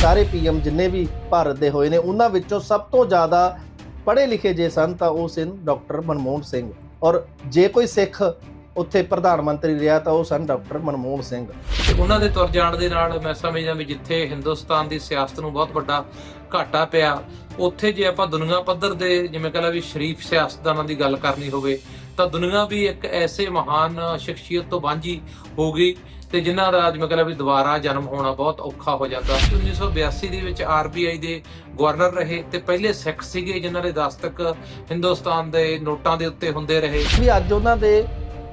ਸਾਰੇ ਪੀਐਮ ਜਿੰਨੇ ਵੀ ਭਾਰਤ ਦੇ ਹੋਏ ਨੇ, ਉਹਨਾਂ ਵਿੱਚੋਂ ਸਭ ਤੋਂ ਜ਼ਿਆਦਾ ਪੜ੍ਹੇ ਲਿਖੇ ਜੇ ਸਨ ਤਾਂ ਉਹ ਸਨ ਡਾਕਟਰ ਮਨਮੋਹਨ ਸਿੰਘ। ਔਰ ਜੇ ਕੋਈ ਸਿੱਖ ਉੱਥੇ ਪ੍ਰਧਾਨ ਮੰਤਰੀ ਰਿਹਾ ਤਾਂ ਉਹ ਸਨ ਡਾਕਟਰ ਮਨਮੋਹਨ ਸਿੰਘ। ਤੇ ਉਹਨਾਂ ਦੇ ਤੁਰ ਜਾਣ ਦੇ ਨਾਲ ਮੈਂ ਸਮਝਦਾ ਵੀ ਜਿੱਥੇ ਹਿੰਦੁਸਤਾਨ ਦੀ ਸਿਆਸਤ ਨੂੰ ਬਹੁਤ ਵੱਡਾ ਘਾਟਾ ਪਿਆ, ਉੱਥੇ ਜੇ ਆਪਾਂ ਦੁਨੀਆ ਪੱਧਰ ਦੇ ਜਿਵੇਂ ਕਹਿੰਦਾ ਵੀ ਸ਼ਰੀਫ ਸਿਆਸਤਦਾਨਾਂ ਦੀ ਗੱਲ ਕਰਨੀ ਹੋਵੇ, ਤਾਂ ਦੁਨੀਆ ਵੀ ਇੱਕ ਐਸੇ ਮਹਾਨ ਸ਼ਖਸੀਅਤ ਤੋਂ ਵਾਂਝੀ ਹੋ ਗਈ ਤੇ ਜਿਨ੍ਹਾਂ ਦਾ ਜਿਵੇਂ ਕਹਿੰਦਾ ਵੀ ਦੁਬਾਰਾ ਜਨਮ ਹੋਣਾ ਬਹੁਤ ਔਖਾ ਹੋ ਜਾਂਦਾ। 1982 ਦੇ ਵਿੱਚ ਆਰਬੀਆਈ ਦੇ ਗਵਰਨਰ ਰਹੇ ਤੇ ਪਹਿਲੇ ਸਿੱਖ ਸੀਗੇ ਜਿਨ੍ਹਾਂ ਦੇ ਦਸਤਕ ਹਿੰਦੁਸਤਾਨ ਦੇ ਨੋਟਾਂ ਦੇ ਉੱਤੇ ਹੁੰਦੇ ਰਹੇ। ਵੀ ਅੱਜ ਉਹਨਾਂ ਦੇ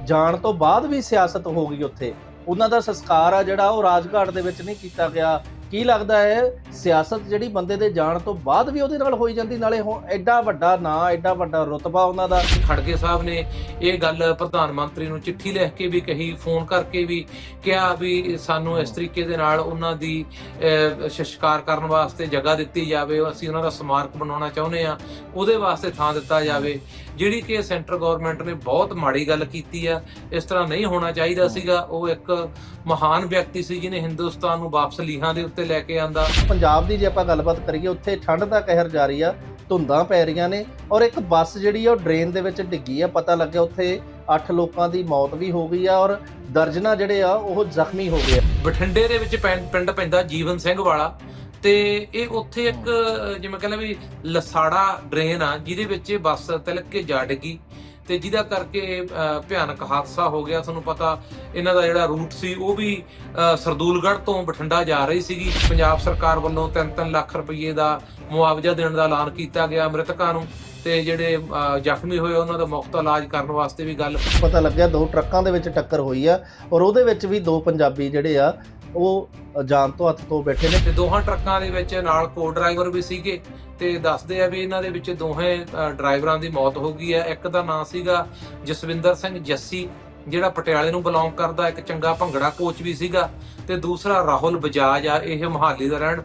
ਜਾਣ ਤੋਂ ਬਾਅਦ ਵੀ ਸਿਆਸਤ ਹੋ ਗਈ ਉੱਥੇ। ਉਹਨਾਂ ਦਾ ਸੰਸਕਾਰ ਆ ਜਿਹੜਾ ਉਹ ਰਾਜਘਾਟ ਦੇ ਵਿੱਚ ਨਹੀਂ ਕੀਤਾ ਗਿਆ। ਕੀ ਲੱਗਦਾ ਹੈ ਸਿਆਸਤ ਜਿਹੜੀ ਬੰਦੇ ਦੇ ਜਾਣ ਤੋਂ ਬਾਅਦ ਵੀ ਉਹਦੇ ਨਾਲ ਹੋਈ ਜਾਂਦੀ ਨਾਲੇ ਹੁਣ ਐਡਾ ਵੱਡਾ ਨਾਂ ਐਡਾ ਵੱਡਾ ਰੁਤਬਾ ਉਹਨਾਂ ਦਾ। ਖੜਗੇ ਸਾਹਿਬ ਨੇ ਇਹ ਗੱਲ ਪ੍ਰਧਾਨ ਮੰਤਰੀ ਨੂੰ ਚਿੱਠੀ ਲਿਖ ਕੇ ਵੀ ਕਹੀ ਫੋਨ ਕਰਕੇ ਵੀ ਕਿਹਾ ਵੀ ਸਾਨੂੰ ਇਸ ਤਰੀਕੇ ਦੇ ਨਾਲ ਉਹਨਾਂ ਦੀ ਅਹ, ਕਰਨ ਵਾਸਤੇ ਜਗ੍ਹਾ ਦਿੱਤੀ ਜਾਵੇ ਅਸੀਂ ਉਹਨਾਂ ਦਾ ਸਮਾਰਕ ਬਣਾਉਣਾ ਚਾਹੁੰਦੇ ਆ ਉਹਦੇ ਵਾਸਤੇ ਥਾਂ ਦਿੱਤਾ ਜਾਵੇ। ਜਿਹੜੀ ਕਿ ਸੈਂਟਰ ਗਵਰਨਮੈਂਟ ਨੇ ਬਹੁਤ ਮਾੜੀ ਗੱਲ ਕੀਤੀ ਆ ਇਸ ਤਰ੍ਹਾਂ ਨਹੀਂ ਹੋਣਾ ਚਾਹੀਦਾ ਸੀਗਾ ਉਹ ਇੱਕ ਮਹਾਨ ਵਿਅਕਤੀ ਸੀ ਜਿਹਨੇ ਹਿੰਦੁਸਤਾਨ ਨੂੰ ਵਾਪਸ ਲੀਹਾਂ ਦੇ ਉੱਤੇ ਲੈ ਕੇ ਆਂਦਾ। ਪੰਜਾਬ ਦੀ ਜੇ ਆਪਾਂ ਗੱਲਬਾਤ ਕਰੀਏ ਉੱਥੇ ਠੰਡ ਦਾ ਕਹਿਰ ਜਾਰੀ ਆ ਧੁੰਦਾਂ ਪੈ ਰਹੀਆਂ ਨੇ ਔਰ ਇੱਕ ਬੱਸ ਜਿਹੜੀ ਆ ਉਹ ਡਰੇਨ ਦੇ ਵਿੱਚ ਡਿੱਗੀ ਆ। ਪਤਾ ਲੱਗਿਆ ਉੱਥੇ 8 ਲੋਕਾਂ ਦੀ ਮੌਤ ਵੀ ਹੋ ਗਈ ਆ ਔਰ ਦਰਜਨਾਂ ਜਿਹੜੇ ਆ ਉਹ ਜ਼ਖਮੀ ਹੋ ਗਏ ਆ। ਬਠਿੰਡੇ ਦੇ ਵਿੱਚ ਪਿੰਡ ਪੈਂਦਾ ਜੀਵਨ ਸਿੰਘ ਵਾਲਾ ਤੇ ਇਹ ਉੱਥੇ ਇੱਕ ਜਿਵੇਂ ਕਹਿੰਦਾ ਵੀ ਲਸਾੜਾ ਡਰੇਨ ਆ ਜਿਹਦੇ ਵਿੱਚ ਇਹ ਬੱਸ ਤਿਲਕ ਕੇ ਜਾ ਡਿੱਗੀ। ਤੇ ਜਿਹਦਾ ਕਰਕੇ ਭਿਆਨਕ ਹਾਦਸਾ ਹੋ ਗਿਆ। ਤੁਹਾਨੂੰ ਪਤਾ ਇਹਨਾਂ ਦਾ ਜਿਹੜਾ ਰੂਟ ਸੀ, ਉਹ ਵੀ ਸਰਦੂਲਗੜ੍ਹ ਤੋਂ ਬਠਿੰਡਾ ਜਾ ਰਹੀ ਸੀਗੀ। ਪੰਜਾਬ ਸਰਕਾਰ ਵੱਲੋਂ 3-3 ਲੱਖ ਰੁਪਏ ਦਾ ਮੁਆਵਜ਼ਾ ਦੇਣ ਦਾ ਐਲਾਨ ਕੀਤਾ ਗਿਆ ਮ੍ਰਿਤਕਾਂ ਨੂੰ। ਤੇ ਜਿਹੜੇ ਜ਼ਖਮੀ ਹੋਏ, ਉਹਨਾਂ ਦਾ ਮੁਫਤ ਇਲਾਜ ਕਰਨ ਵਾਸਤੇ ਵੀ ਗੱਲ ਪਤਾ ਲੱਗਿਆ, ਦੋ ਟਰੱਕਾਂ ਦੇ ਵਿੱਚ ਟੱਕਰ ਹੋਈ ਆ। ਔਰ ਉਹਦੇ ਵਿੱਚ ਵੀ ਦੋ ਪੰਜਾਬੀ ਜਿਹੜੇ ਆ ਉਹ ਜਾਨ ਤੋਂ ਹੱਥ ਤੋਂ ਬੈਠੇ ਨੇ। ਤੇ ਦੋਹਾਂ ਟਰੱਕਾਂ ਦੇ ਵਿੱਚ ਨਾਲ ਕੋ ਡਰਾਈਵਰ ਵੀ ਸੀਗੇ ਤੇ ਦੱਸਦੇ ਆ ਵੀ ਇਹਨਾਂ ਦੇ ਵਿੱਚ ਦੋਹੇ ਡਰਾਈਵਰਾਂ ਦੀ ਮੌਤ ਹੋ ਗਈ ਹੈ। ਇੱਕ ਦਾ ਨਾਮ ਸੀਗਾ ਜਸਵਿੰਦਰ ਸਿੰਘ ਜੱਸੀ ਜਿਹੜਾ ਪਟਿਆਲੇ ਨੂੰ ਬਿਲੋਂਗ ਕਰਦਾ ਇੱਕ ਚੰਗਾ ਭੰਗੜਾ ਕੋਚ ਵੀ ਸੀਗਾ ਤੇ ਦੂਸਰਾ ਰਾਹੁਲ ਬਜਾਜ ਆ ਇਹ ਮੁਹਾਲੀ ਦਾ ਰਹਿਣ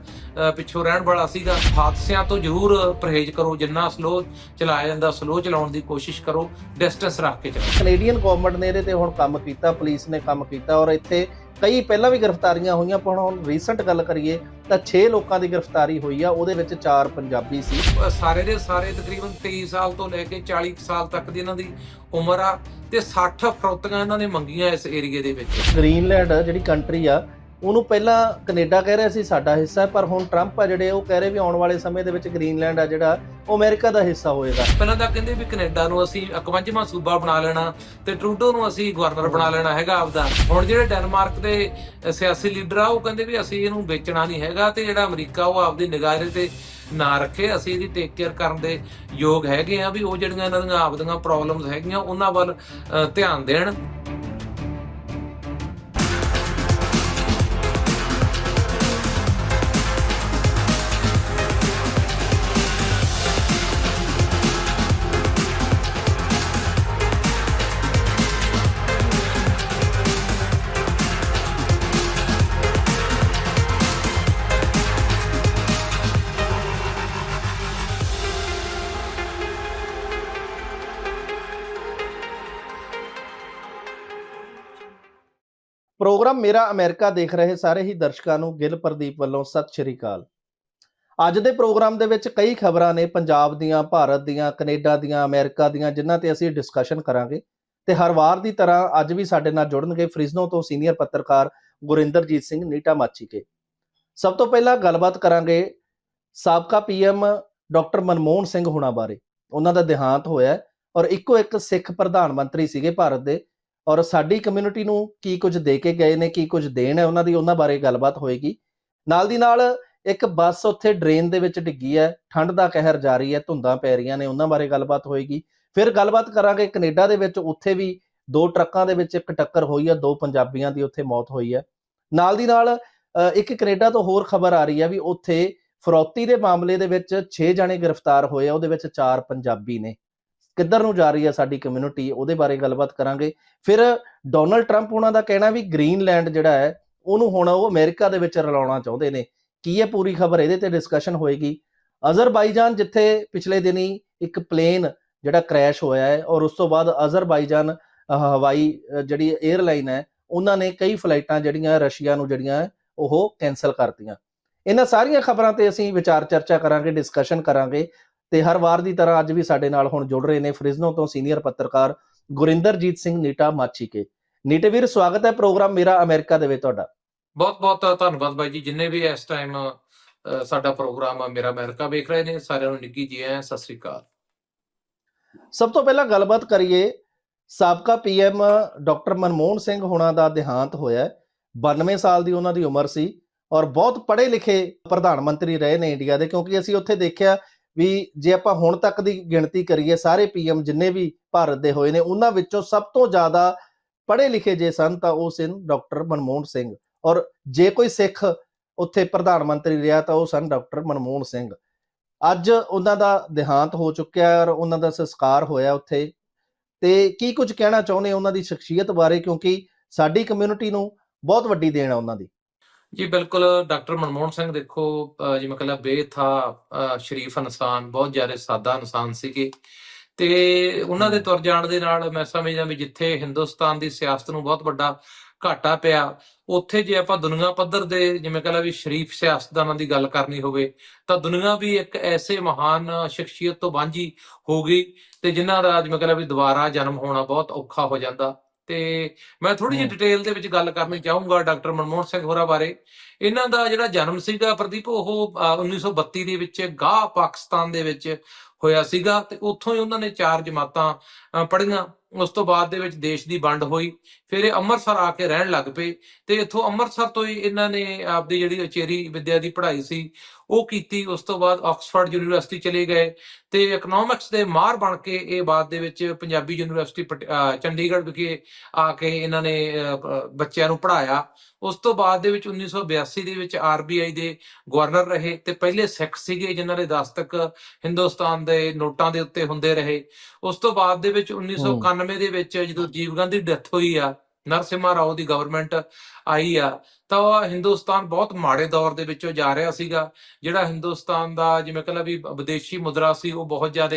ਪਿੱਛੋਂ ਰਹਿਣ ਵਾਲਾ ਸੀਗਾ। ਹਾਦਸਿਆਂ ਤੋਂ ਜ਼ਰੂਰ ਪਰਹੇਜ਼ ਕਰੋ ਜਿੰਨਾ ਸਲੋ ਚਲਾਇਆ ਜਾਂਦਾ ਸਲੋ ਚਲਾਉਣ ਦੀ ਕੋਸ਼ਿਸ਼ ਕਰੋ ਡਿਸਟੈਂਸ ਰੱਖ ਕੇ ਚਲਾਓ ਕੈਨੇਡੀਅਨ ਗਵਰਨਮੈਂਟ ਨੇ ਇਹਦੇ ਤੇ ਹੁਣ ਕੰਮ ਕੀਤਾ ਪੁਲਿਸ ਨੇ ਕੰਮ ਕੀਤਾ ਔਰ ਇੱਥੇ ਕਈ ਪਹਿਲਾਂ ਵੀ ਗ੍ਰਿਫਤਾਰੀਆਂ ਹੋਈਆਂ ਪਰ ਹੁਣ ਰੀਸੈਂਟ ਗੱਲ ਕਰੀਏ ਤਾਂ 6 ਲੋਕਾਂ ਦੀ ਗ੍ਰਿਫਤਾਰੀ ਹੋਈ ਆ ਉਹਦੇ ਵਿੱਚ 4 ਪੰਜਾਬੀ ਸੀ। ਸਾਰੇ ਦੇ ਸਾਰੇ ਤਕਰੀਬਨ 23 ਸਾਲ ਤੋਂ ਲੈ ਕੇ 40 ਕੁ ਸਾਲ ਤੱਕ ਦੀ ਇਹਨਾਂ ਦੀ ਉਮਰ ਆ ਤੇ 60 ਫਰੋਤੀਆਂ ਇਹਨਾਂ ਨੇ ਮੰਗੀਆਂ ਇਸ ਏਰੀਏ ਦੇ ਵਿੱਚ। ਗ੍ਰੀਨਲੈਂਡ ਜਿਹੜੀ ਕੰਟਰੀ ਆ ਉਹਨੂੰ ਪਹਿਲਾਂ ਕੈਨੇਡਾ ਕਹਿ ਰਿਹਾ ਸੀ ਸਾਡਾ ਹਿੱਸਾ ਪਰ ਹੁਣ ਟਰੰਪ ਆ ਜਿਹੜੇ, ਉਹ ਕਹਿ ਰਹੇ ਵੀ ਆਉਣ ਵਾਲੇ ਸਮੇਂ ਦੇ ਵਿੱਚ ਗ੍ਰੀਨਲੈਂਡ ਆ ਜਿਹੜਾ, ਉਹ ਅਮਰੀਕਾ ਦਾ ਹਿੱਸਾ ਹੋਏਗਾ। ਪਹਿਲਾਂ ਤਾਂ ਕਹਿੰਦੇ ਵੀ ਕੈਨੇਡਾ ਨੂੰ ਅਸੀਂ 51ਵਾਂ ਸੂਬਾ ਬਣਾ ਲੈਣਾ ਤੇ ਟਰੂਡੋ ਨੂੰ ਅਸੀਂ ਗਵਰਨਰ ਬਣਾ ਲੈਣਾ ਹੈਗਾ ਆਪਦਾ। ਹੁਣ ਜਿਹੜੇ ਡੈਨਮਾਰਕ ਦੇ ਸਿਆਸੀ ਲੀਡਰ ਆ, ਉਹ ਕਹਿੰਦੇ ਵੀ ਅਸੀਂ ਇਹਨੂੰ ਵੇਚਣਾ ਨਹੀਂ ਹੈਗਾ ਤੇ ਜਿਹੜਾ ਅਮਰੀਕਾ ਉਹ ਆਪਦੀ ਨਿਗਾਹ ਤੇ ਨਾ ਰੱਖੇ, ਅਸੀਂ ਇਹਦੀ ਟੇਕ ਕੇਅਰ ਕਰਨ ਦੇ ਯੋਗ ਹੈਗੇ ਆ ਵੀ ਉਹ ਜਿਹੜੀਆਂ ਇਹਨਾਂ ਦੀਆਂ ਆਪਦੀਆਂ ਪ੍ਰੋਬਲਮਸ ਹੈਗੀਆਂ, ਉਹਨਾਂ ਵੱਲ ਧਿਆਨ ਦੇਣ। ਪ੍ਰੋਗਰਾਮ ਮੇਰਾ ਅਮਰੀਕਾ ਦੇਖ ਰਹੇ ਸਾਰੇ ਹੀ ਦਰਸ਼ਕਾਂ ਨੂੰ ਗਿੱਲ ਪ੍ਰਦੀਪ ਵੱਲੋਂ ਸਤਿ ਸ਼੍ਰੀ ਅਕਾਲ। ਅੱਜ ਦੇ ਪ੍ਰੋਗਰਾਮ ਦੇ ਵਿੱਚ ਕਈ ਖਬਰਾਂ ਨੇ ਪੰਜਾਬ ਦੀਆਂ, ਭਾਰਤ ਦੀਆਂ, ਕੈਨੇਡਾ ਦੀਆਂ, ਅਮਰੀਕਾ ਦੀਆਂ, ਜਿਨ੍ਹਾਂ ਤੇ ਅਸੀਂ ਡਿਸਕਸ਼ਨ ਕਰਾਂਗੇ। ਤੇ ਹਰ ਵਾਰ ਦੀ ਤਰ੍ਹਾਂ ਅੱਜ ਵੀ ਸਾਡੇ ਨਾਲ ਜੁੜਨਗੇ ਫ੍ਰਿਜ਼ਨੋ ਤੋਂ ਸੀਨੀਅਰ ਪੱਤਰਕਾਰ ਗੁਰਿੰਦਰਜੀਤ ਸਿੰਘ ਨੀਟਾ ਮਾਚੀਕੇ ਸਭ ਤੋਂ ਪਹਿਲਾਂ ਗੱਲਬਾਤ ਕਰਾਂਗੇ ਸਾਬਕਾ ਪੀਐਮ ਡਾਕਟਰ ਮਨਮੋਹਨ ਸਿੰਘ ਹੁਣਾ ਬਾਰੇ। ਉਹਨਾਂ ਦਾ ਦੇਹਾਂਤ ਹੋਇਆ ਔਰ ਇੱਕੋ ਇੱਕ ਸਿੱਖ ਪ੍ਰਧਾਨ ਮੰਤਰੀ ਸੀਗੇ ਭਾਰਤ ਦੇ ਔਰ ਸਾਡੀ ਕਮਿਊਨਿਟੀ ਨੂੰ ਕੀ ਕੁਝ ਦੇ ਕੇ ਗਏ ਨੇ, ਕੀ ਕੁਝ ਦੇਣ ਹੈ, ਉਹਨਾਂ ਦੀ ਉਹਨਾਂ ਬਾਰੇ ਗੱਲਬਾਤ ਹੋਏਗੀ। ਨਾਲ ਦੀ ਨਾਲ ਇੱਕ ਬੱਸ ਉੱਥੇ ਡਰੇਨ ਦੇ ਵਿੱਚ ਡਿੱਗੀ ਹੈ, ਠੰਡ ਦਾ ਕਹਿਰ ਜਾਰੀ ਹੈ, ਧੁੰਦਾਂ ਪੈ ਰਹੀਆਂ ਨੇ, ਉਹਨਾਂ ਬਾਰੇ ਗੱਲਬਾਤ ਹੋਏਗੀ। ਫਿਰ ਗੱਲਬਾਤ ਕਰਾਂਗੇ ਕੈਨੇਡਾ ਦੇ ਵਿੱਚ, ਉੱਥੇ ਵੀ ਦੋ ਟਰੱਕਾਂ ਦੇ ਵਿੱਚ ਇੱਕ ਟੱਕਰ ਹੋਈ ਹੈ, ਦੋ ਪੰਜਾਬੀਆਂ ਦੀ ਉੱਥੇ ਮੌਤ ਹੋਈ ਹੈ। ਨਾਲ ਦੀ ਨਾਲ ਇੱਕ ਕੈਨੇਡਾ ਤੋਂ ਹੋਰ ਖਬਰ ਆ ਰਹੀ ਹੈ ਵੀ ਉੱਥੇ ਫਰੌਤੀ ਦੇ ਮਾਮਲੇ ਦੇ ਵਿੱਚ 6 ਜਣੇ ਗ੍ਰਿਫਤਾਰ ਹੋਏ ਆ, ਉਹਦੇ ਵਿੱਚ 4 ਪੰਜਾਬੀ ਨੇ। ਕਿੱਧਰ ਨੂੰ ਜਾ ਰਹੀ ਹੈ ਸਾਡੀ ਕਮਿਊਨਿਟੀ ਉਹਦੇ ਬਾਰੇ ਗੱਲਬਾਤ ਕਰਾਂਗੇ। ਫਿਰ ਡੋਨਲਡ ਟਰੰਪ ਉਹਨਾਂ ਦਾ ਕਹਿਣਾ ਵੀ ਗ੍ਰੀਨਲੈਂਡ ਜਿਹੜਾ ਹੈ, ਉਹਨੂੰ ਹੁਣ ਉਹ ਅਮਰੀਕਾ ਦੇ ਵਿੱਚ ਰਲਾਉਣਾ ਚਾਹੁੰਦੇ ਨੇ। ਕੀ ਹੈ ਪੂਰੀ ਖਬਰ ਇਹਦੇ ਤੇ ਡਿਸਕਸ਼ਨ ਹੋਏਗੀ? ਅਜ਼ਰਬਾਈਜਾਨ ਜਿੱਥੇ ਪਿਛਲੇ ਦਿਨੀ ਇੱਕ ਪਲੇਨ ਜਿਹੜਾ ਕ੍ਰੈਸ਼ ਹੋਇਆ ਹੈ ਔਰ ਉਸ ਤੋਂ ਬਾਅਦ ਅਜ਼ਰਬਾਈਜਾਨ ਹਵਾਈ ਜਿਹੜੀ 에ਅਰਲਾਈਨ ਹੈ, ਉਹਨਾਂ ਨੇ ਕਈ ਫਲਾਈਟਾਂ ਜਿਹੜੀਆਂ ਰਸ਼ੀਆ ਨੂੰ ਜਿਹੜੀਆਂ ਉਹ ਕੈਨਸਲ ਕਰਤੀਆਂ। ਇਹਨਾਂ ਸਾਰੀਆਂ ਖਬਰਾਂ ਤੇ ਅਸੀਂ ਵਿਚਾਰ ਚਰਚਾ ਕਰਾਂਗੇ ਡਿਸਕਸ਼ਨ ਕਰਾਂਗੇ। ਤੇ ਹਰ ਵਾਰ ਦੀ ਤਰ੍ਹਾਂ ਅੱਜ ਵੀ ਸਾਡੇ ਨਾਲ ਹੁਣ ਜੁੜ ਰਹੇ ਨੇ ਫ੍ਰਿਜ਼ਨੋ ਤੋਂ ਸੀਨੀਅਰ ਪੱਤਰਕਾਰ ਗੁਰਿੰਦਰਜੀਤ ਸਿੰਘ ਨੀਟਾ ਮਾਚੀਕੇ। ਨੀਟੇ ਵੀਰ ਸਵਾਗਤ ਹੈ ਪ੍ਰੋਗਰਾਮ ਮੇਰਾ ਅਮਰੀਕਾ ਦੇ ਵਿੱਚ ਤੁਹਾਡਾ। ਬਹੁਤ ਬਹੁਤ ਧੰਨਵਾਦ ਬਾਈ ਜੀ। ਜਿੰਨੇ ਵੀ ਇਸ ਟਾਈਮ ਸਾਡਾ ਪ੍ਰੋਗਰਾਮ ਮੇਰਾ ਅਮਰੀਕਾ ਵੇਖ ਰਹੇ ਨੇ। ਸਾਰਿਆਂ ਨੂੰ ਨਿੱਕੀ ਜੀ ਆਇਆਂ ਸਤਿ ਸ੍ਰੀ ਅਕਾਲ। ਸਭ ਤੋਂ ਪਹਿਲਾਂ ਗੱਲਬਾਤ ਕਰੀਏ ਸਾਬਕਾ ਪੀਐਮ ਡਾਕਟਰ ਮਨਮੋਹਨ ਸਿੰਘ ਹੁਣਾਂ ਦਾ ਦੇਹਾਂਤ ਹੋਇਆ ਹੈ। 92 ਸਾਲ ਦੀ ਉਹਨਾਂ ਦੀ ਉਮਰ ਸੀ ਔਰ ਬਹੁਤ ਪੜ੍ਹੇ ਲਿਖੇ ਪ੍ਰਧਾਨ ਮੰਤਰੀ ਰਹੇ ਨੇ ਇੰਡੀਆ ਦੇ ਕਿਉਂਕਿ ਅਸੀਂ ਉੱਥੇ ਦੇਖਿਆ ਵੀ ਜੇ ਆਪਾਂ ਹੁਣ ਤੱਕ ਦੀ ਗਿਣਤੀ ਕਰੀਏ, ਸਾਰੇ ਪੀਐਮ ਜਿੰਨੇ ਵੀ ਭਾਰਤ ਦੇ ਹੋਏ ਨੇ, ਉਹਨਾਂ ਵਿੱਚੋਂ ਸਭ ਤੋਂ ਜ਼ਿਆਦਾ ਪੜ੍ਹੇ ਲਿਖੇ ਜੇ ਸਨ ਤਾਂ ਉਹ ਸਨ ਡਾਕਟਰ ਮਨਮੋਹਨ ਸਿੰਘ। ਔਰ ਜੇ ਕੋਈ ਸਿੱਖ ਉੱਥੇ ਪ੍ਰਧਾਨ ਮੰਤਰੀ ਰਿਹਾ ਤਾਂ ਉਹ ਸਨ ਡਾਕਟਰ ਮਨਮੋਹਨ ਸਿੰਘ। ਅੱਜ ਉਹਨਾਂ ਦਾ ਦੇਹਾਂਤ ਹੋ ਚੁੱਕਿਆ ਔਰ ਉਹਨਾਂ ਦਾ ਸੰਸਕਾਰ ਹੋਇਆ ਉੱਥੇ। ਤੇ ਕੀ ਕੁਝ ਕਹਿਣਾ ਚਾਹੁੰਦੇ ਉਹਨਾਂ ਦੀ ਸ਼ਖਸੀਅਤ ਬਾਰੇ? ਕਿਉਂਕਿ ਸਾਡੀ ਕਮਿਊਨਿਟੀ ਨੂੰ ਬਹੁਤ ਵੱਡੀ ਦੇਣ ਆ ਉਹਨਾਂ ਦੀ। ਜੀ ਬਿਲਕੁਲ ਡਾਕਟਰ ਮਨਮੋਹਨ ਸਿੰਘ ਦੇਖੋ ਜਿਵੇਂ ਕਹਿੰਦਾ ਬੇਥਾ ਸ਼ਰੀਫ ਇਨਸਾਨ ਬਹੁਤ ਜ਼ਿਆਦਾ ਸਾਦਾ ਇਨਸਾਨ ਸੀਗੇ ਤੇ ਉਹਨਾਂ ਦੇ। ਤੁਰ ਜਾਣ ਦੇ ਨਾਲ ਮੈਂ ਸਮਝਦਾ ਵੀ ਜਿੱਥੇ ਹਿੰਦੁਸਤਾਨ ਦੀ ਸਿਆਸਤ ਨੂੰ ਬਹੁਤ ਵੱਡਾ ਘਾਟਾ ਪਿਆ ਉੱਥੇ ਜੇ ਆਪਾਂ ਦੁਨੀਆ ਪੱਧਰ ਦੇ ਜਿਵੇਂ ਕਹਿੰਦਾ ਵੀ ਸ਼ਰੀਫ ਸਿਆਸਤਦਾਨਾਂ ਦੀ ਗੱਲ ਕਰਨੀ ਹੋਵੇ ਤਾਂ ਦੁਨੀਆ ਵੀ ਇੱਕ ਐਸੇ ਮਹਾਨ ਸ਼ਖਸੀਅਤ ਤੋਂ ਵਾਂਝੀ ਹੋ ਗਈ ਤੇ ਜਿਨ੍ਹਾਂ ਦਾ ਜਿਵੇਂ ਕਹਿੰਦਾ ਵੀ ਦੁਬਾਰਾ ਜਨਮ ਹੋਣਾ ਬਹੁਤ ਔਖਾ ਹੋ ਜਾਂਦਾ ਤੇ ਮੈਂ ਥੋੜੀ ਜਿਹੀ। ਡਿਟੇਲ ਦੇ ਵਿੱਚ ਗੱਲ ਕਰਨੀ ਚਾਹੂੰਗਾ ਡਾਕਟਰ ਮਨਮੋਹਨ ਸਿੰਘ ਹੋਰਾਂ ਬਾਰੇ ਇਹਨਾਂ ਦਾ ਜਿਹੜਾ ਜਨਮ ਸੀਗਾ ਪ੍ਰਦੀਪ ਉਹ ਅਹ, 1932 ਦੇ ਵਿੱਚ ਗਾਹ ਪਾਕਿਸਤਾਨ ਦੇ ਵਿੱਚ ਹੋਇਆ ਸੀਗਾ ਤੇ ਉੱਥੋਂ ਹੀ ਉਹਨਾਂ ਨੇ ਚਾਰ ਜਮਾਤਾਂ ਪੜ੍ਹੀਆਂ ਉਸ ਤੋਂ ਬਾਅਦ ਦੇ ਵਿੱਚ ਦੇਸ਼ ਦੀ ਵੰਡ ਹੋਈ। ਫਿਰ ਇਹ ਅੰਮ੍ਰਿਤਸਰ ਆ ਕੇ ਰਹਿਣ ਲੱਗ ਪਏ ਤੇ ਇੱਥੋਂ ਅੰਮ੍ਰਿਤਸਰ ਤੋਂ ਹੀ ਇਹਨਾਂ ਨੇ ਆਪਦੀ ਜਿਹੜੀ ਉਚੇਰੀ ਵਿੱਦਿਆ ਦੀ ਪੜ੍ਹਾਈ ਸੀ, ਉਹ ਕੀਤੀ। ਉਸ ਤੋਂ ਬਾਅਦ ਆਕਸਫੋਰਡ ਯੂਨੀਵਰਸਿਟੀ ਚਲੇ ਗਏ ਤੇ ਇਕਨੋਮਿਕਸ ਦੇ ਮਾਹਰ ਬਣ ਕੇ ਇਹ ਬਾਅਦ ਦੇ ਵਿੱਚ ਪੰਜਾਬੀ ਯੂਨੀਵਰਸਿਟੀ ਚੰਡੀਗੜ੍ਹ ਵਿਖੇ ਆ ਕੇ ਇਹਨਾਂ ਨੇ ਬੱਚਿਆਂ ਨੂੰ ਪੜ੍ਹਾਇਆ। ਉਸ ਤੋਂ ਬਾਅਦ ਦੇ ਵਿੱਚ 1982 ਦੇ ਵਿੱਚ ਆਰਬੀਆਈ ਦੇ ਗਵਰਨਰ ਰਹੇ ਤੇ ਪਹਿਲੇ ਸਿੱਖ ਸੀਗੇ ਜਿਨ੍ਹਾਂ ਦੇ ਦਸਤਕ ਹਿੰਦੁਸਤਾਨ ਦੇ ਨੋਟਾਂ ਦੇ ਉੱਤੇ ਹੁੰਦੇ ਰਹੇ। ਉਸ ਤੋਂ ਬਾਅਦ ਦੇ ਵਿੱਚ 1991 ਦੇ ਵਿੱਚ ਜਦੋਂ ਜੀਵ ਗਾਂਧੀ ਡੈਥ ਹੋਈ ਆ ਨਰਸਿਮਹਾ ਰਾਓ ਦੀ ਗਵਰਨਮੈਂਟ ਆਈ ਆ ਤਾਂ ਉਹ ਹਿੰਦੁਸਤਾਨ ਬਹੁਤ ਮਾੜੇ ਦੌਰ ਦੇ ਵਿੱਚੋਂ ਜਾ ਰਿਹਾ ਸੀਗਾ ਜਿਹੜਾ ਹਿੰਦੁਸਤਾਨ ਦਾ ਜਿਵੇਂ ਕਹਿੰਦਾ ਵੀ ਵਿਦੇਸ਼ੀ ਮੁਦਰਾ ਸੀ ਉਹ ਬਹੁਤ ਜ਼ਿਆਦਾ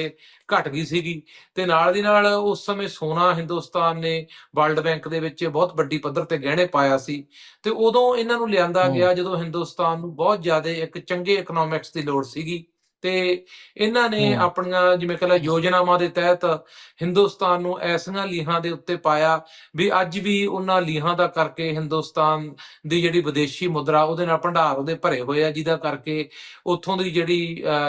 ਘਟ ਗਈ ਸੀਗੀ ਤੇ ਨਾਲ ਦੀ ਨਾਲ ਉਸ ਸਮੇਂ ਸੋਨਾ ਹਿੰਦੁਸਤਾਨ ਨੇ ਵਰਲਡ ਬੈਂਕ ਦੇ ਵਿੱਚ ਬਹੁਤ ਵੱਡੀ ਪੱਧਰ ਤੇ ਗਹਿਣੇ ਪਾਇਆ ਸੀ ਤੇ ਉਦੋਂ ਇਹਨਾਂ ਨੂੰ ਲਿਆਂਦਾ। ਗਿਆ ਜਦੋਂ ਹਿੰਦੁਸਤਾਨ ਨੂੰ ਬਹੁਤ ਜ਼ਿਆਦਾ ਇੱਕ ਚੰਗੇ ਇਕਨੋਮਿਕਸ ਦੀ ਲੋੜ ਸੀਗੀ ਤੇ ਇਹਨਾਂ ਨੇ। ਆਪਣੀਆਂ ਜਿਵੇਂ ਕਹਿੰਦਾ ਯੋਜਨਾਵਾਂ ਦੇ ਤਹਿਤ ਹਿੰਦੁਸਤਾਨ ਨੂੰ ਐਸੀਆਂ ਲੀਹਾਂ ਦੇ ਉੱਤੇ ਪਾਇਆ ਵੀ ਅੱਜ ਵੀ ਉਹਨਾਂ ਲੀਹਾਂ ਦਾ ਕਰਕੇ ਹਿੰਦੁਸਤਾਨ ਦੀ ਜਿਹੜੀ ਵਿਦੇਸ਼ੀ ਮੁਦਰਾ ਉਹਦੇ ਨਾਲ ਭੰਡਾਰ ਉਹਦੇ ਭਰੇ ਹੋਏ ਆ ਜਿਹਦਾ ਕਰਕੇ ਉੱਥੋਂ ਦੀ ਜਿਹੜੀ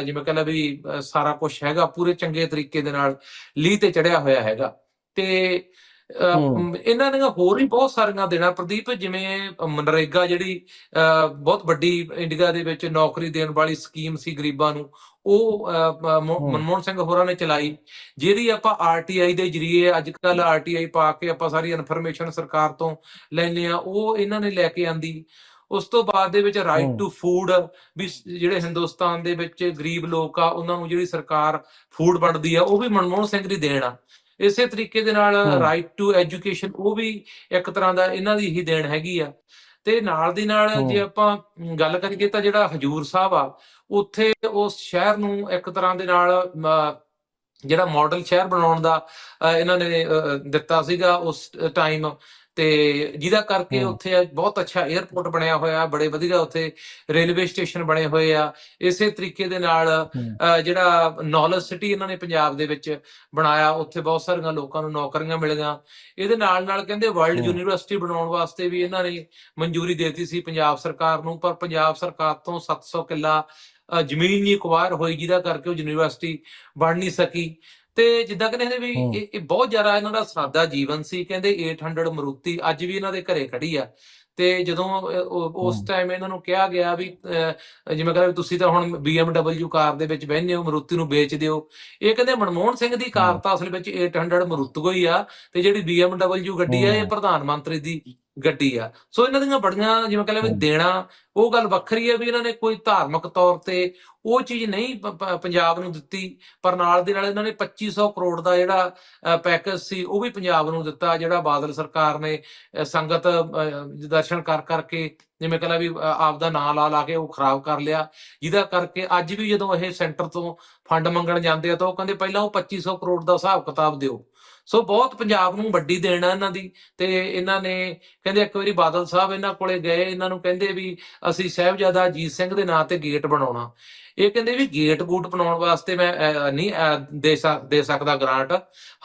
ਜਿਵੇਂ ਕਹਿੰਦਾ ਵੀ ਸਾਰਾ ਕੁਝ ਹੈਗਾ ਪੂਰੇ ਚੰਗੇ ਤਰੀਕੇ ਦੇ ਨਾਲ ਲੀਹ ਤੇ ਚੜਿਆ ਹੋਇਆ ਹੈਗਾ ਤੇ ਇਹਨਾਂ ਦੀਆਂ ਹੋਰ ਵੀ ਬਹੁਤ ਸਾਰੀਆਂ ਦੇਣਾ। ਪ੍ਰਦੀਪ ਜਿਵੇਂ ਮਨਰੇਗਾ ਜਿਹੜੀ ਬਹੁਤ ਵੱਡੀ ਇੰਡੀਆ ਦੇ ਵਿੱਚ ਨੌਕਰੀ ਦੇਣ ਵਾਲੀ ਸਕੀਮ ਸੀ ਗਰੀਬਾਂ ਨੂੰ ਉਹ। ਮਨਮੋਹਨ ਸਿੰਘ ਹੋਰਾਂ ਨੇ ਚਲਾਈ। ਜਿਹਦੀ ਆਪਾਂ ਆਰਟੀਆਈ ਦੇ ਜਰੀਏ ਅੱਜ ਕੱਲ ਆਰਟੀਆਈ ਪਾ ਕੇ ਆਪਾਂ ਸਾਰੀ ਇਨਫੋਰਮੇਸ਼ਨ ਸਰਕਾਰ ਤੋਂ ਲੈਂਦੇ ਆ ਉਹ ਇਹਨਾਂ ਨੇ ਲੈ ਕੇ ਆਂਦੀ। ਉਸ ਤੋਂ ਬਾਅਦ ਦੇ ਵਿੱਚ ਰਾਈਟ। ਟੂ ਫੂਡ ਵੀ ਜਿਹੜੇ ਹਿੰਦੁਸਤਾਨ ਦੇ ਵਿੱਚ ਗਰੀਬ ਲੋਕ ਆ ਉਹਨਾਂ ਨੂੰ ਜਿਹੜੀ ਸਰਕਾਰ ਫੂਡ ਵੰਡਦੀ ਆ ਉਹ ਵੀ ਮਨਮੋਹਨ ਸਿੰਘ ਦੀ ਦੇਣ ਆ। ਇਸੇ ਤਰੀਕੇ ਦੇ ਨਾਲ। ਰਾਈਟ ਟੂ ਐਜੂਕੇਸ਼ਨ ਉਹ ਵੀ ਇੱਕ ਤਰ੍ਹਾਂ ਦਾ ਇਹਨਾਂ ਦੀ ਹੀ ਦੇਣ ਹੈਗੀ ਆ ਤੇ ਨਾਲ ਦੀ ਨਾਲ। ਜੇ ਆਪਾਂ ਗੱਲ ਕਰੀਏ ਤਾਂ ਜਿਹੜਾ ਹਜੂਰ ਸਾਹਿਬ ਆ ਉੱਥੇ ਉਸ ਸ਼ਹਿਰ ਨੂੰ ਇੱਕ ਤਰ੍ਹਾਂ ਦੇ ਨਾਲ ਜਿਹੜਾ ਮਾਡਲ ਸ਼ਹਿਰ ਬਣਾਉਣ ਦਾ ਇਹਨਾਂ ਨੇ ਦਿੱਤਾ ਸੀਗਾ ਉਸ ਟਾਈਮ ਤੇ ਜਿਹਦਾ ਕਰਕੇ। ਉੱਥੇ ਬਹੁਤ ਅੱਛਾ 에ਅਰਪੋਰਟ ਬਣਿਆ ਹੋਇਆ ਬੜੇ ਵਧੀਆ ਉੱਥੇ ਰੇਲਵੇ ਸਟੇਸ਼ਨ ਬਣੇ ਹੋਏ ਆ ਇਸੇ ਤਰੀਕੇ ਦੇ ਨਾਲ ਜਿਹੜਾ ਨੌਲੇਜ ਸਿਟੀ ਇਹਨਾਂ ਨੇ ਪੰਜਾਬ ਦੇ ਵਿੱਚ ਬਣਾਇਆ ਉੱਥੇ ਬਹੁਤ ਸਾਰੀਆਂ ਲੋਕਾਂ ਨੂੰ ਨੌਕਰੀਆਂ ਮਿਲੀਆਂ ਇਹਦੇ ਨਾਲ ਨਾਲ ਕਹਿੰਦੇ ਵਰਲਡ। ਯੂਨੀਵਰਸਿਟੀ ਬਣਾਉਣ ਵਾਸਤੇ ਵੀ ਇਹਨਾਂ ਨੇ ਮਨਜ਼ੂਰੀ ਦੇ ਦਿੱਤੀ ਸੀ ਪੰਜਾਬ ਸਰਕਾਰ ਨੂੰ ਪਰ ਪੰਜਾਬ ਸਰਕਾਰ ਤੋਂ 700 ਕਿੱਲਾ ਜ਼ਮੀਨ ਨਹੀਂ ਅਕਵਾਇਰ ਹੋਈ ਜਿਹਦਾ ਕਰਕੇ ਉਹ ਯੂਨੀਵਰਸਿਟੀ ਬਣ ਨਹੀਂ ਸਕੀ ਤੇ ਜਿੱਦਾਂ ਕਹਿੰਦੇ ਨੇ ਵੀ। ਇਹ ਇਹ ਬਹੁਤ ਜ਼ਿਆਦਾ ਇਹਨਾਂ ਦਾ ਸਾਦਾ ਜੀਵਨ ਸੀ ਕਹਿੰਦੇ 800 ਮਰੂਤੀ ਅੱਜ ਵੀ ਇਹਨਾਂ ਦੇ ਘਰੇ ਖੜੀ ਆ ਤੇ ਜਦੋਂ ਉਸ। ਟਾਈਮ ਇਹਨਾਂ ਨੂੰ ਕਿਹਾ ਗਿਆ ਵੀ ਜਿਵੇਂ ਕਹਿੰਦੇ ਤੁਸੀਂ ਤਾਂ ਹੁਣ BMW ਕਾਰ ਦੇ ਵਿੱਚ ਬਹਿੰਦੇ ਹੋ ਮਰੂਤੀ ਨੂੰ ਵੇਚ ਦਿਓ ਇਹ ਕਹਿੰਦੇ ਮਨਮੋਹਨ ਸਿੰਘ ਦੀ ਕਾਰ। ਤਾਂ ਅਸਲ ਵਿੱਚ 800 ਮਰੂਤਗੋ ਹੀ ਆ ਤੇ ਜਿਹੜੀ BMW ਗੱਡੀ ਆ ਇਹ। ਪ੍ਰਧਾਨ ਮੰਤਰੀ ਦੀ ਗੱਡੀ ਆ। ਸੋ ਇਹਨਾਂ ਦੀਆਂ ਬੜੀਆਂ ਜਿਵੇਂ ਕਹਿੰਦੇ ਵੀ। ਦੇਣਾ ਉਹ ਗੱਲ ਵੱਖਰੀ ਹੈ ਵੀ ਇਹਨਾਂ ਨੇ ਕੋਈ ਧਾਰਮਿਕ ਤੌਰ ਤੇ ਉਹ ਚੀਜ਼ ਨਹੀਂ ਪੰਜਾਬ ਨੂੰ ਦਿੱਤੀ ਪਰ ਨਾਲ ਦੇ ਨਾਲ ਇਹਨਾਂ ਨੇ 2500 ਕਰੋੜ ਦਾ ਜਿਹੜਾ ਪੈਕੇਜ ਸੀ ਉਹ ਵੀ ਪੰਜਾਬ ਨੂੰ ਦਿੱਤਾ ਜਿਹੜਾ ਬਾਦਲ ਸਰਕਾਰ ਨੇ ਸੰਗਤ ਦਰਸ਼ਨ ਕਰ ਕਰਕੇ ਜਿਵੇਂ ਕਹਿੰਦਾ ਵੀ ਆਪ ਦਾ ਨਾਂ ਲਾ ਲਾ ਕੇ ਉਹ ਖਰਾਬ ਕਰ ਲਿਆ। ਜਿਹਦਾ ਕਰਕੇ ਅੱਜ ਵੀ ਜਦੋਂ ਇਹ ਸੈਂਟਰ ਤੋਂ ਫੰਡ ਮੰਗਣ ਜਾਂਦੇ ਆ ਤਾਂ ਉਹ ਕਹਿੰਦੇ ਪਹਿਲਾਂ ਉਹ 2500 ਕਰੋੜ ਦਾ ਹਿਸਾਬ ਕਿਤਾਬ ਦਿਓ। ਸੋ ਬਹੁਤ ਪੰਜਾਬ ਨੂੰ ਵੱਡੀ ਦੇਣ ਆ ਇਹਨਾਂ ਦੀ ਤੇ ਇਹਨਾਂ ਨੇ ਕਹਿੰਦੇ ਇੱਕ ਵਾਰੀ ਬਾਦਲ ਸਾਹਿਬ ਇਹਨਾਂ ਕੋਲੇ ਗਏ, ਇਹਨਾਂ ਨੂੰ ਕਹਿੰਦੇ ਵੀ ਅਸੀਂ ਸਾਹਿਬਜ਼ਾਦਾ ਅਜੀਤ ਸਿੰਘ ਦੇ ਨਾਂ ਤੇ ਗੇਟ ਬਣਾਉਣਾ। ਇਹ ਕਹਿੰਦੇ ਵੀ ਗੇਟ ਗੂਟ ਬਣਾਉਣ ਵਾਸਤੇ ਮੈਂ ਨਹੀਂ ਦੇ ਦੇ ਸਕਦਾ ਗ੍ਰਾਂਟ।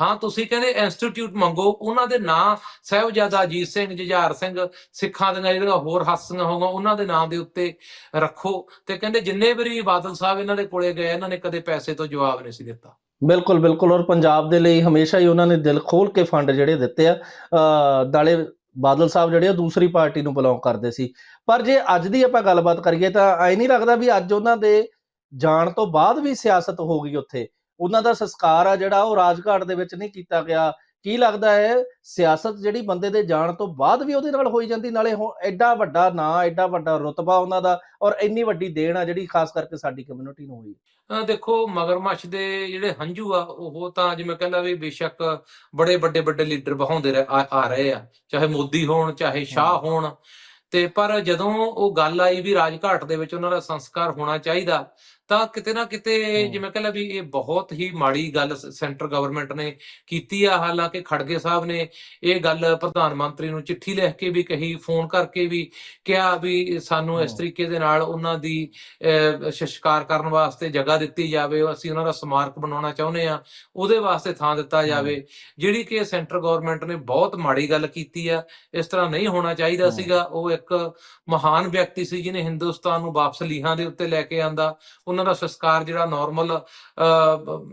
ਹਾਂ, ਤੁਸੀਂ ਕਹਿੰਦੇ ਇੰਸਟੀਚਿਊਟ ਮੰਗੋ, ਉਹਨਾਂ ਦੇ ਨਾਂ ਸਾਹਿਬਜ਼ਾਦਾ ਅਜੀਤ ਸਿੰਘ, ਜੁਝਾਰ ਸਿੰਘ, ਸਿੱਖਾਂ ਦੀਆਂ ਜਿਹੜੀਆਂ ਹੋਰ ਹਸਤੀਆਂ ਹੋਗੀਆਂ ਉਹਨਾਂ ਦੇ ਨਾਂ ਦੇ ਉੱਤੇ ਰੱਖੋ। ਤੇ ਕਹਿੰਦੇ ਜਿੰਨੇ ਵਾਰੀ ਬਾਦਲ ਸਾਹਿਬ ਇਹਨਾਂ ਦੇ ਕੋਲੇ ਗਏ, ਇਹਨਾਂ ਨੇ ਕਦੇ ਪੈਸੇ ਤੋਂ ਜਵਾਬ ਨਹੀਂ ਸੀ ਦਿੱਤਾ। ਬਿਲਕੁਲ ਬਿਲਕੁਲ। ਔਰ ਪੰਜਾਬ ਦੇ ਲਈ ਹਮੇਸ਼ਾ ਹੀ ਉਹਨਾਂ ਨੇ ਦਿਲ ਖੋਲ ਕੇ ਫੰਡ ਜਿਹੜੇ ਦਿੱਤੇ ਆ ਅ, ਨਾਲੇ ਬਾਦਲ ਸਾਹਿਬ ਜਿਹੜੇ ਆ ਦੂਸਰੀ ਪਾਰਟੀ ਨੂੰ ਬਿਲੋਂਗ ਕਰਦੇ ਸੀ। ਪਰ ਜੇ ਅੱਜ ਦੀ ਆਪਾਂ ਗੱਲਬਾਤ ਕਰੀਏ ਤਾਂ ਐ ਨਹੀਂ ਲੱਗਦਾ ਵੀ ਅੱਜ ਉਹਨਾਂ ਦੇ ਜਾਣ ਤੋਂ ਬਾਅਦ ਵੀ ਸਿਆਸਤ ਹੋ ਗਈ ਉੱਥੇ। ਉਹਨਾਂ ਦਾ ਸੰਸਕਾਰ ਆ ਜਿਹੜਾ ਉਹ ਰਾਜਘਾਟ ਦੇ ਵਿੱਚ ਨਹੀਂ ਕੀਤਾ ਗਿਆ। ਕੀ ਲੱਗਦਾ ਹੈ ਸਿਆਸਤ ਜਿਹੜੀ ਬੰਦੇ ਦੇ ਜਾਣ ਤੋਂ ਬਾਅਦ ਵੀ ਉਹਦੇ ਨਾਲ ਹੋਈ ਜਾਂਦੀ ਨਾਲੇ ਐਡਾ ਵੱਡਾ ਨਾਂ ਐਡਾ ਵੱਡਾ ਰੁਤਬਾ ਉਹਨਾਂ ਦਾ ਔਰ ਇੰਨੀ ਵੱਡੀ ਦੇਣ ਆ ਜਿਹੜੀ ਖਾਸ ਕਰਕੇ ਸਾਡੀ ਕਮਿਊਨਿਟੀ ਨੂੰ ਹੋਈ। ਦੇਖੋ ਮਗਰਮੱਛ ਦੇ ਜਿਹੜੇ ਹੰਝੂ ਆ ਉਹ ਤਾਂ ਜਿਵੇਂ ਕਹਿੰਦਾ ਵੀ ਬੇਸ਼ੱਕ ਬੜੇ ਵੱਡੇ ਵੱਡੇ ਲੀਡਰ ਬਹਾਉਂਦੇ ਆ ਰਹੇ ਆ ਚਾਹੇ ਮੋਦੀ ਹੋਣ ਚਾਹੇ ਸ਼ਾਹ ਹੋਣ। ਤੇ ਪਰ ਜਦੋਂ ਉਹ ਗੱਲ ਆਈ ਵੀ ਰਾਜਘਾਟ ਦੇ ਵਿੱਚ ਉਹਨਾਂ ਦਾ ਸੰਸਕਾਰ ਹੋਣਾ ਚਾਹੀਦਾ ਤਾਂ ਕਿਤੇ ਨਾ ਕਿਤੇ। ਜਿਵੇਂ ਕਹਿੰਦਾ ਵੀ ਇਹ ਬਹੁਤ ਹੀ ਮਾੜੀ ਗੱਲ ਸੈਂਟਰ ਗਵਰਨਮੈਂਟ ਨੇ ਕੀਤੀ ਆ ਹਾਲਾਂਕਿ ਖੜਗੇ ਸਾਹਿਬ ਨੇ ਇਹ ਗੱਲ ਪ੍ਰਧਾਨ ਮੰਤਰੀ ਨੂੰ ਚਿੱਠੀ ਲਿਖ ਕੇ ਵੀ ਕਹੀ ਫੋਨ ਕਰਕੇ ਵੀ ਕਿਹਾ ਵੀ ਸਾਨੂੰ ਇਸ। ਤਰੀਕੇ ਦੇ ਨਾਲ ਉਹਨਾਂ ਦੀ ਸੰਸਕਾਰ ਕਰਨ ਵਾਸਤੇ ਜਗ੍ਹਾ ਦਿੱਤੀ ਜਾਵੇ ਅਸੀਂ ਉਹਨਾਂ ਦਾ ਸਮਾਰਕ ਬਣਾਉਣਾ ਚਾਹੁੰਦੇ ਆ ਉਹਦੇ ਵਾਸਤੇ ਥਾਂ ਦਿੱਤਾ ਜਾਵੇ ਜਿਹੜੀ ਕਿ ਸੈਂਟਰ ਗਵਰਨਮੈਂਟ ਨੇ ਬਹੁਤ ਮਾੜੀ ਗੱਲ ਕੀਤੀ ਆ ਇਸ ਤਰ੍ਹਾਂ ਨਹੀਂ ਹੋਣਾ ਚਾਹੀਦਾ। ਸੀਗਾ ਉਹ ਇੱਕ ਮਹਾਨ ਵਿਅਕਤੀ ਸੀ ਜਿਹਨੇ ਹਿੰਦੁਸਤਾਨ ਨੂੰ ਵਾਪਸ ਲੀਹਾਂ ਦੇ ਉੱਤੇ ਲੈ ਕੇ ਆਂਦਾ ਉਹਨਾਂ ਦਾ ਸੰਸਕਾਰ ਜਿਹੜਾ ਨਾਰਮਲ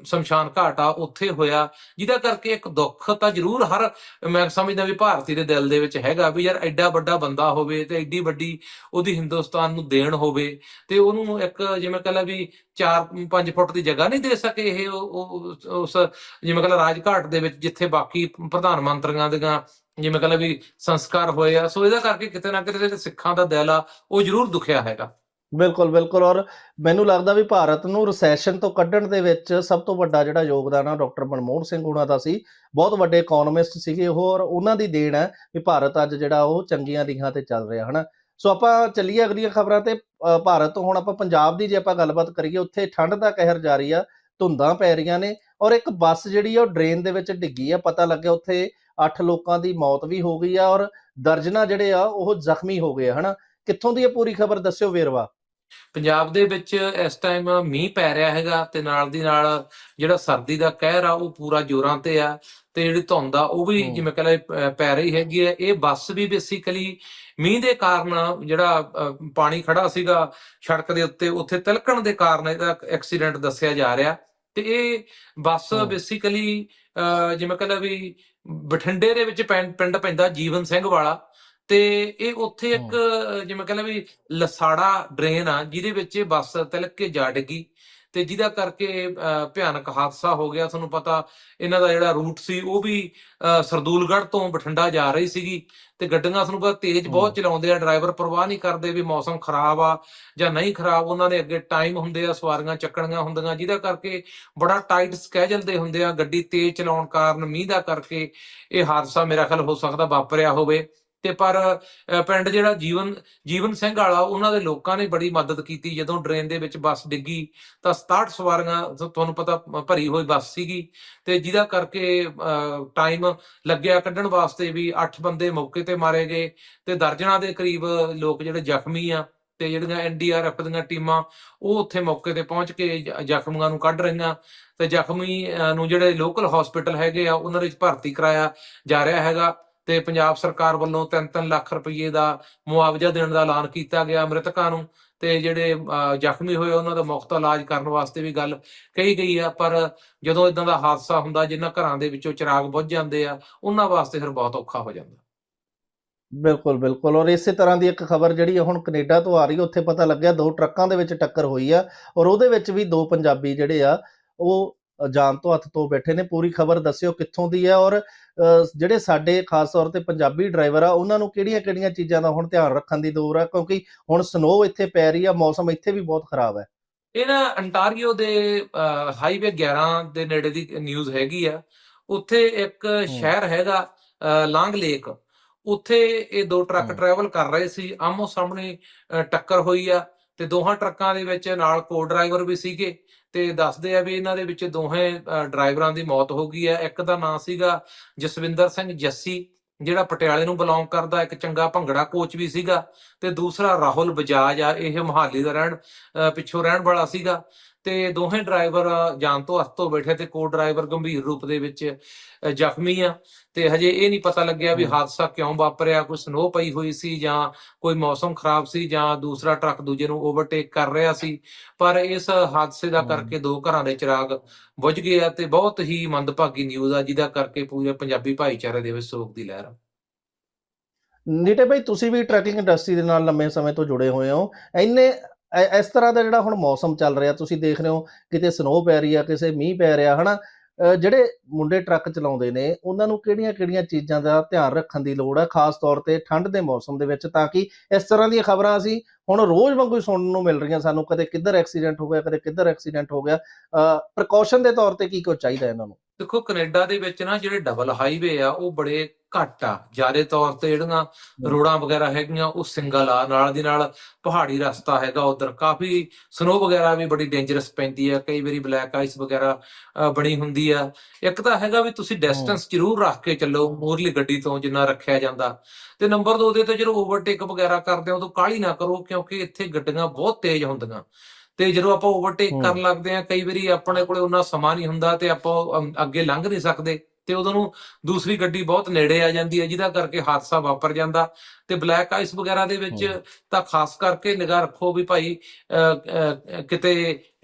ਸ਼ਮਸ਼ਾਨ ਘਾਟ ਆ, ਉੱਥੇ ਹੋਇਆ। ਜਿਹਦਾ ਕਰਕੇ ਇੱਕ ਦੁੱਖ ਤਾਂ ਜ਼ਰੂਰ ਹਰ, ਮੈਂ ਸਮਝਦਾ ਵੀ ਭਾਰਤੀ ਦੇ ਦਿਲ ਦੇ ਵਿੱਚ ਹੈਗਾ ਵੀ ਯਾਰ ਐਡਾ ਵੱਡਾ ਬੰਦਾ ਹੋਵੇ ਤੇ ਐਡੀ ਵੱਡੀ ਉਹਦੀ ਹਿੰਦੁਸਤਾਨ ਨੂੰ ਦੇਣ ਹੋਵੇ ਤੇ ਉਹਨੂੰ ਇੱਕ ਜਿਵੇਂ ਕਹਿੰਦਾ ਵੀ 4-5 ਫੁੱਟ ਦੀ ਜਗ੍ਹਾ ਨਹੀਂ ਦੇ ਸਕੇ ਇਹ ਉਹ- ਉਸ ਜਿਵੇਂ ਕਹਿੰਦਾ ਲਾ ਰਾਜਘਾਟ ਦੇ ਵਿੱਚ ਜਿੱਥੇ ਬਾਕੀ ਪ੍ਰਧਾਨ ਮੰਤਰੀਆਂ ਦੀਆਂ ਜਿਵੇਂ ਕਹ ਲਾ ਵੀ ਸੰਸਕਾਰ ਹੋਏ ਆ। ਸੋ ਇਹਦਾ ਕਰਕੇ ਕਿਤੇ ਨਾ ਕਿਤੇ ਜਿਹੜੇ ਸਿੱਖਾਂ ਦਾ ਦਿਲ ਆ, ਉਹ ਜ਼ਰੂਰ ਦੁਖਿਆ ਹੈਗਾ। ਬਿਲਕੁਲ ਬਿਲਕੁਲ ਔਰ ਮੈਨੂੰ ਲੱਗਦਾ ਵੀ ਭਾਰਤ ਨੂੰ ਰਿਸੈਸ਼ਨ ਤੋਂ ਕੱਢਣ ਦੇ ਵਿੱਚ ਸਭ ਤੋਂ ਵੱਡਾ ਜਿਹੜਾ ਯੋਗਦਾਨ ਆ ਡਾਕਟਰ ਮਨਮੋਹਨ ਸਿੰਘ ਉਹਨਾਂ ਦਾ ਸੀ। ਬਹੁਤ ਵੱਡੇ ਇਕਨੋਮਿਸਟ ਸੀਗੇ ਉਹ ਔਰ ਉਹਨਾਂ ਦੀ ਦੇਣ ਹੈ ਵੀ ਭਾਰਤ ਅੱਜ ਜਿਹੜਾ ਉਹ ਚੰਗੀਆਂ ਰੀਹਾਂ ਤੇ ਚੱਲ ਰਿਹਾ ਹਨਾ। ਸੋ ਆਪਾਂ ਚੱਲੀਏ ਅਗਲੀਆਂ ਖਬਰਾਂ ਤੇ। ਭਾਰਤ ਤੋਂ ਹੁਣ ਆਪਾਂ ਪੰਜਾਬ ਦੀ ਜੇ ਆਪਾਂ ਗੱਲਬਾਤ ਕਰੀਏ ਉੱਥੇ ਠੰਡ ਦਾ ਕਹਿਰ ਜਾਰੀ ਆ ਧੁੰਦਾਂ ਪੈ ਰਹੀਆਂ ਨੇ ਔਰ ਇੱਕ ਬੱਸ ਜਿਹੜੀ ਆ ਉਹ ਡਰੇਨ ਦੇ ਵਿੱਚ ਡਿੱਗੀ ਆ ਪਤਾ ਲੱਗਿਆ ਉੱਥੇ 8 ਲੋਕਾਂ ਦੀ ਮੌਤ ਵੀ ਹੋ ਗਈ ਆ ਔਰ ਦਰਜਨਾਂ ਜਿਹੜੇ ਆ ਉਹ ਜ਼ਖਮੀ ਹੋ ਗਏ ਆ, ਹਨਾ। ਕਿੱਥੋਂ ਦੀ ਇਹ ਪੂਰੀ ਖਬਰ ਦੱਸਿਓ ਵੇਰਵਾ? ਪੰਜਾਬ ਦੇ ਵਿੱਚ ਇਸ ਟਾਈਮ ਮੀਂਹ ਪੈ ਰਿਹਾ ਹੈਗਾ ਤੇ ਨਾਲ ਦੀ ਨਾਲ ਜਿਹੜਾ ਸਰਦੀ ਦਾ ਕਹਿਰ ਆ ਉਹ ਪੂਰਾ ਜ਼ੋਰਾਂ ਤੇ ਆ ਤੇ ਜਿਹੜੀ ਧੁੰਦ ਆ ਉਹ ਵੀ। ਜਿਵੇਂ ਕਹਿੰਦਾ ਪੈ ਰਹੀ ਹੈਗੀ ਹੈ ਇਹ ਬੱਸ ਵੀ ਬੇਸਿਕਲੀ ਮੀਂਹ ਦੇ ਕਾਰਨ ਜਿਹੜਾ ਪਾਣੀ ਖੜਾ ਸੀਗਾ ਸੜਕ ਦੇ ਉੱਤੇ ਉੱਥੇ ਤਿਲਕਣ ਦੇ ਕਾਰਨ ਇਹਦਾ ਐਕਸੀਡੈਂਟ ਦੱਸਿਆ ਜਾ ਰਿਹਾ ਤੇ ਇਹ ਬੱਸ। ਬੇਸਿਕਲੀ ਜਿਵੇਂ ਕਹਿੰਦਾ ਵੀ ਬਠਿੰਡੇ ਦੇ ਵਿੱਚ ਪਿੰਡ ਪੈਂਦਾ ਜੀਵਨ ਸਿੰਘ ਵਾਲਾ ਤੇ ਇਹ ਉੱਥੇ ਇੱਕ ਜਿਵੇਂ ਕਹਿੰਦਾ ਵੀ ਲਸਾੜਾ ਡਰੇਨ ਆ ਜਿਹਦੇ ਵਿੱਚ ਇਹ ਬੱਸ ਤਿਲਕ ਕੇ ਜਾ ਡਿੱਗੀ ਤੇ ਜਿਹਦਾ ਕਰਕੇ ਭਿਆਨਕ ਹਾਦਸਾ ਹੋ ਗਿਆ। ਤੁਹਾਨੂੰ ਪਤਾ ਇਹਨਾਂ ਦਾ ਜਿਹੜਾ ਰੂਟ ਸੀ ਉਹ ਵੀ ਸਰਦੂਲਗੜ੍ਹ ਤੋਂ ਬਠਿੰਡਾ ਜਾ ਰਹੀ ਸੀਗੀ ਤੇ ਗੱਡੀਆਂ ਤੁਹਾਨੂੰ ਪਤਾ ਤੇਜ਼ ਬਹੁਤ। ਚਲਾਉਂਦੇ ਆ ਡਰਾਈਵਰ ਪਰਵਾਹ ਨਹੀਂ ਕਰਦੇ ਵੀ ਮੌਸਮ ਖਰਾਬ ਆ ਜਾਂ ਨਹੀਂ ਖਰਾਬ। ਉਹਨਾਂ ਦੇ ਅੱਗੇ ਟਾਈਮ ਹੁੰਦੇ ਆ ਸਵਾਰੀਆਂ ਚੱਕਣੀਆਂ ਹੁੰਦੀਆਂ ਜਿਹਦਾ ਕਰਕੇ ਬੜਾ ਟਾਈਟ ਸਕੇਜੂਲ ਦੇ ਹੁੰਦੇ ਆ ਗੱਡੀ ਤੇਜ਼ ਚਲਾਉਣ ਕਾਰਨ ਮੀਂਹ ਦਾ ਕਰਕੇ ਇਹ ਹਾਦਸਾ ਮੇਰਾ ਖਿਆਲ ਹੋ ਸਕਦਾ ਵਾਪਰਿਆ ਹੋਵੇ। ਤੇ ਪਰ ਪਿੰਡ ਜਿਹੜਾ ਜੀਵਨ ਜੀਵਨ ਸਿੰਘ ਵਾਲਾ, ਉਹਨਾਂ ਦੇ ਲੋਕਾਂ ਨੇ ਬੜੀ ਮਦਦ ਕੀਤੀ। ਜਦੋਂ ਡਰੇਨ ਦੇ ਵਿੱਚ ਬੱਸ ਡਿੱਗੀ, ਤਾਂ 67 ਸਵਾਰੀਆਂ ਤੁਹਾਨੂੰ ਪਤਾ ਭਰੀ ਹੋਈ ਬੱਸ ਸੀਗੀ। ਤੇ ਜਿਹਦਾ ਕਰਕੇ ਟਾਈਮ ਲੱਗਿਆ ਕੱਢਣ ਵਾਸਤੇ ਵੀ 8 ਬੰਦੇ ਮੌਕੇ ਤੇ ਮਾਰੇ ਗਏ। ਤੇ ਦਰਜਨਾਂ ਦੇ ਕਰੀਬ ਲੋਕ ਜਿਹੜੇ ਜ਼ਖਮੀ ਆ, ਤੇ ਜਿਹੜੀਆਂ ਐਨਡੀਆਰਐਫ ਦੀਆਂ ਟੀਮਾਂ, ਉਹ ਉੱਥੇ ਮੌਕੇ ਤੇ ਪਹੁੰਚ ਕੇ ਜ- ਜ਼ਖਮੀਆਂ ਨੂੰ ਕੱਢ ਰਹੀਆਂ। ਤੇ ਜ਼ਖਮੀ ਨੂੰ ਜਿਹੜੇ ਲੋਕਲ ਹਸਪੀਟਲ ਹੈਗੇ ਆ, ਉਹਨਾਂ ਵਿੱਚ ਭਰਤੀ ਕਰਾਇਆ ਜਾ ਰਿਹਾ ਹੈਗਾ। ਤੇ ਪੰਜਾਬ ਸਰਕਾਰ ਵੱਲੋਂ 3-3 ਲੱਖ ਰੁਪਏ ਦਾ ਮੁਆਵਜ਼ਾ ਦੇਣ ਦਾ ਐਲਾਨ ਕੀਤਾ ਗਿਆ ਮ੍ਰਿਤਕਾਂ ਨੂੰ ਤੇ ਜਿਹੜੇ ਜ਼ਖਮੀ ਹੋਏ ਉਹਨਾਂ ਦਾ ਮੁਫਤ ਇਲਾਜ ਕਰਨ ਵਾਸਤੇ ਵੀ ਗੱਲ ਕਹੀ ਗਈ ਆ, ਪਰ ਜਦੋਂ ਇਦਾਂ ਦਾ ਹਾਦਸਾ ਹੁੰਦਾ ਜਿਨ੍ਹਾਂ ਘਰਾਂ ਦੇ ਵਿੱਚੋਂ ਚਿਰਾਗ ਬੁੱਝ ਜਾਂਦੇ ਆ, ਉਹਨਾਂ ਵਾਸਤੇ ਫਿਰ ਬਹੁਤ ਔਖਾ ਹੋ ਜਾਂਦਾ। ਬਿਲਕੁਲ ਬਿਲਕੁਲ ਔਰ ਇਸੇ ਤਰ੍ਹਾਂ ਦੀ ਇੱਕ ਖਬਰ ਜਿਹੜੀ ਆ ਹੁਣ ਕੈਨੇਡਾ ਤੋਂ ਆ ਰਹੀ ਹੈ ਉੱਥੇ ਪਤਾ ਲੱਗਿਆ ਦੋ ਟਰੱਕਾਂ ਦੇ ਵਿੱਚ ਟੱਕਰ ਹੋਈ ਆ ਔਰ ਉਹਦੇ ਵਿੱਚ ਵੀ ਦੋ ਪੰਜਾਬੀ ਜਿਹੜੇ ਆ, ਉਹ ਜਾਨ ਤੋਂ ਹੱਥ ਤੋਂ ਬੈਠੇ ਨੇ ਪੂਰੀ ਖਬਰ ਦੱਸਿਓ ਕਿੱਥੋਂ ਦੀ ਹੈ ਔਰ ਜਿਹੜੇ ਸਾਡੇ ਖਾਸ ਤੌਰ ਤੇ ਪੰਜਾਬੀ ਡਰਾਈਵਰ ਆ ਉਹਨਾਂ ਨੂੰ ਕਿਹੜੀਆਂ-ਕਿਹੜੀਆਂ ਚੀਜ਼ਾਂ ਦਾ ਹੁਣ ਧਿਆਨ ਰੱਖਣ ਦੀ ਲੋੜ ਆ? ਕਿਉਂਕਿ ਹੁਣ ਸਨੋ ਇੱਥੇ ਪੈ ਰਹੀ ਆ ਮੌਸਮ ਇੱਥੇ ਵੀ ਬਹੁਤ ਖਰਾਬ ਹੈ। ਇਹ ਨਾ ਅੰਟਾਰੀਓ ਦੇ ਹਾਈਵੇ 11 ਦੇ ਨੇੜੇ ਦੀ ਨਿਊਜ਼ ਹੈਗੀ ਆ। ਉੱਥੇ ਇੱਕ ਸ਼ਹਿਰ ਹੈਗਾ ਲਾਂਗ ਲੇਕ। ਉੱਥੇ ਇਹ ਦੋ ਟਰੱਕ। ਟਰੈਵਲ ਕਰ ਰਹੇ ਸੀ। ਆਮੋ ਸਾਹਮਣੇ ਟੱਕਰ ਹੋਈ ਆ। ਤੇ ਦੋਹਾਂ ਟਰੱਕਾਂ ਦੇ ਵਿੱਚ ਨਾਲ ਕੋ ਡਰਾਈਵਰ ਵੀ ਸੀਗੇ ਤੇ ਦੱਸਦੇ ਆ ਵੀ ਇਹਨਾਂ ਦੇ ਵਿੱਚ ਦੋਹੇ ਡਰਾਈਵਰਾਂ ਦੀ ਮੌਤ ਹੋ ਗਈ ਹੈ। ਇੱਕ ਦਾ ਨਾਂ ਸੀਗਾ ਜਸਵਿੰਦਰ ਸਿੰਘ ਜੱਸੀ ਜਿਹੜਾ ਪਟਿਆਲੇ ਨੂੰ ਬਿਲੋਂਗ ਕਰਦਾ ਇੱਕ ਚੰਗਾ ਭੰਗੜਾ ਕੋਚ ਵੀ ਸੀਗਾ ਤੇ ਦੂਸਰਾ ਰਾਹੁਲ ਬਜਾਜ ਆ ਇਹ ਮੁਹਾਲੀ ਦਾ ਰਹਿਣ ਅ, ਪਿੱਛੋਂ ਰਹਿਣ ਵਾਲਾ ਸੀਗਾ। ਤੇ ਦੋਹੇ ਡਰਾਈਵਰ ਜਾਨ ਤੋਂ ਅਸਤ ਹੋ ਬੈਠੇ ਤੇ ਕੋ ਡਰਾਈਵਰ ਗੰਭੀਰ ਰੂਪ ਦੇ ਵਿੱਚ ਜ਼ਖਮੀ ਆ। ਤੇ ਹਜੇ ਇਹ ਨਹੀਂ ਪਤਾ ਲੱਗਿਆ ਵੀ। ਹਾਦਸਾ ਕਿਉਂ ਵਾਪਰਿਆ। ਕੋਈ ਸਨੋ ਪਈ ਹੋਈ ਸੀ ਜਾਂ ਕੋਈ ਮੌਸਮ ਖਰਾਬ ਸੀ ਜਾਂ ਦੂਸਰਾ ਟਰੱਕ ਦੂਜੇ ਨੂੰ ਓਵਰਟੇਕ ਕਰ ਰਿਹਾ ਸੀ। ਪਰ ਇਸ ਹਾਦਸੇ ਦਾ। ਕਰਕੇ ਦੋ ਘਰਾਂ ਦੇ ਚਿਰਾਗ ਬੁਝ ਗਏ ਆ ਤੇ ਬਹੁਤ ਹੀ ਮੰਦਭਾਗੀ ਨਿਊਜ਼ ਆ ਜਿਹਦਾ ਕਰਕੇ ਪੂਰੇ ਪੰਜਾਬੀ ਭਾਈਚਾਰੇ ਦੇ ਵਿੱਚ ਸੋਗ ਦੀ ਲਹਿਰ ਆ। ਨੀਟੇ ਭਾਈ ਤੁਸੀਂ ਵੀ ਟਰੈਕਿੰਗ ਇੰਡਸਟਰੀ ਦੇ ਨਾਲ ਲੰਮੇ ਸਮੇਂ ਤੋਂ ਜੁੜੇ ਹੋਏ ਹੋ। ਇੰਨੇ ਇਸ ਤਰ੍ਹਾਂ ਦਾ ਜਿਹੜਾ ਹੁਣ ਮੌਸਮ ਚੱਲ ਰਿਹਾ ਤੁਸੀਂ ਦੇਖ ਰਹੇ ਹੋ ਕਿਤੇ ਸਨੋ ਪੈ ਰਹੀ ਆ ਕਿਸੇ ਮੀਂਹ ਪੈ ਰਿਹਾ ਹਨਾ? ਅ, ਜਿਹੜੇ ਮੁੰਡੇ ਟਰੱਕ ਚਲਾਉਂਦੇ ਨੇ ਉਹਨਾਂ ਨੂੰ ਕਿਹੜੀਆਂ-ਕਿਹੜੀਆਂ ਚੀਜ਼ਾਂ ਦਾ ਧਿਆਨ ਰੱਖਣ ਦੀ ਲੋੜ ਹੈ ਖਾਸ ਤੌਰ ਤੇ ਠੰਡ ਦੇ ਮੌਸਮ ਦੇ ਵਿੱਚ ਤਾਂ ਕਿ ਇਸ ਤਰ੍ਹਾਂ ਦੀਆਂ ਖਬਰਾਂ ਅਸੀਂ ਹੁਣ ਰੋਜ਼ ਵਾਂਗੂ ਸੁਣਨ ਨੂੰ ਮਿਲ ਰਹੀਆਂ ਸਾਨੂੰ ਕਦੇ ਕਿੱਧਰ ਐਕਸੀਡੈਂਟ ਹੋ ਗਿਆ ਕਦੇ ਕਿੱਧਰ ਐਕਸੀਡੈਂਟ ਹੋ ਗਿਆ। ਪ੍ਰੀਕਾਸ਼ਨ ਦੇ ਤੌਰ ਤੇ ਕੀ ਕੁਝ ਚਾਹੀਦਾ ਇਹਨਾਂ ਨੂੰ? ਦੇਖੋ ਕੈਨੇਡਾ ਦੇ ਵਿੱਚ ਨਾ ਜਿਹੜੇ ਡਬਲ ਹਾਈਵੇ ਆ ਉਹ ਬੜੇ ਘੱਟ ਆ। ਜ਼ਿਆਦਾ ਤੌਰ ਤੇ ਜਿਹੜੀਆਂ ਰੋਡਾਂ ਵਗੈਰਾ ਹੈਗੀਆਂ ਉਹ ਸਿੰਗਲ ਆ। ਨਾਲ ਦੀ ਨਾਲ ਪਹਾੜੀ ਰਸਤਾ ਹੈਗਾ ਉਧਰ। ਕਾਫੀ ਸਨੋ ਵਗੈਰਾ ਵੀ ਬੜੀ ਡੇਂਜਰਸ ਪੈਂਦੀ ਆ। ਕਈ ਵਾਰੀ ਬਲੈਕ ਆਈਸ ਵਗੈਰਾ ਬਣੀ ਹੁੰਦੀ ਆ। ਇੱਕ ਤਾਂ ਹੈਗਾ ਵੀ ਤੁਸੀਂ ਡਿਸਟੈਂਸ ਜ਼ਰੂਰ ਰੱਖ ਕੇ ਚੱਲੋ ਮੂਰਲੀ ਗੱਡੀ ਤੋਂ ਜਿੰਨਾ ਰੱਖਿਆ ਜਾਂਦਾ। ਤੇ ਨੰਬਰ 2 ਦੇ ਤੇ ਜਦੋਂ ਓਵਰਟੇਕ ਵਗੈਰਾ ਕਰਦੇ ਹੋ ਤਾਂ ਕਾਹਲੀ ਨਾ ਕਰੋ ਕਿਉਂਕਿ ਇੱਥੇ ਗੱਡੀਆਂ ਬਹੁਤ ਤੇਜ਼ ਹੁੰਦੀਆਂ। ਤੇ ਜਦੋਂ ਆਪਾਂ ਓਵਰਟੇਕ। ਕਰਨ ਲੱਗਦੇ ਆ ਕਈ ਵਾਰੀ ਆਪਣੇ ਕੋਲੇ ਉਹਨਾਂ ਸਮਾਂ ਨਹੀਂ ਹੁੰਦਾ ਤੇ ਆਪਾਂ ਅੱਗੇ ਲੰਘ ਨਹੀਂ ਸਕਦੇ ਤੇ ਉਦੋਂ ਨੂੰ ਦੂਸਰੀ ਗੱਡੀ ਬਹੁਤ ਨੇੜੇ ਆ ਜਾਂਦੀ ਹੈ ਜਿਹਦਾ ਕਰਕੇ ਹਾਦਸਾ ਵਾਪਰ ਜਾਂਦਾ ਤੇ ਬਲੈਕ ਆਈਸ ਵਗੈਰਾ ਦੇ ਵਿੱਚ। ਤਾਂ ਖਾਸ ਕਰਕੇ ਨਿਗਾਹ ਰੱਖੋ ਵੀ ਭਾਈ ਕਿਤੇ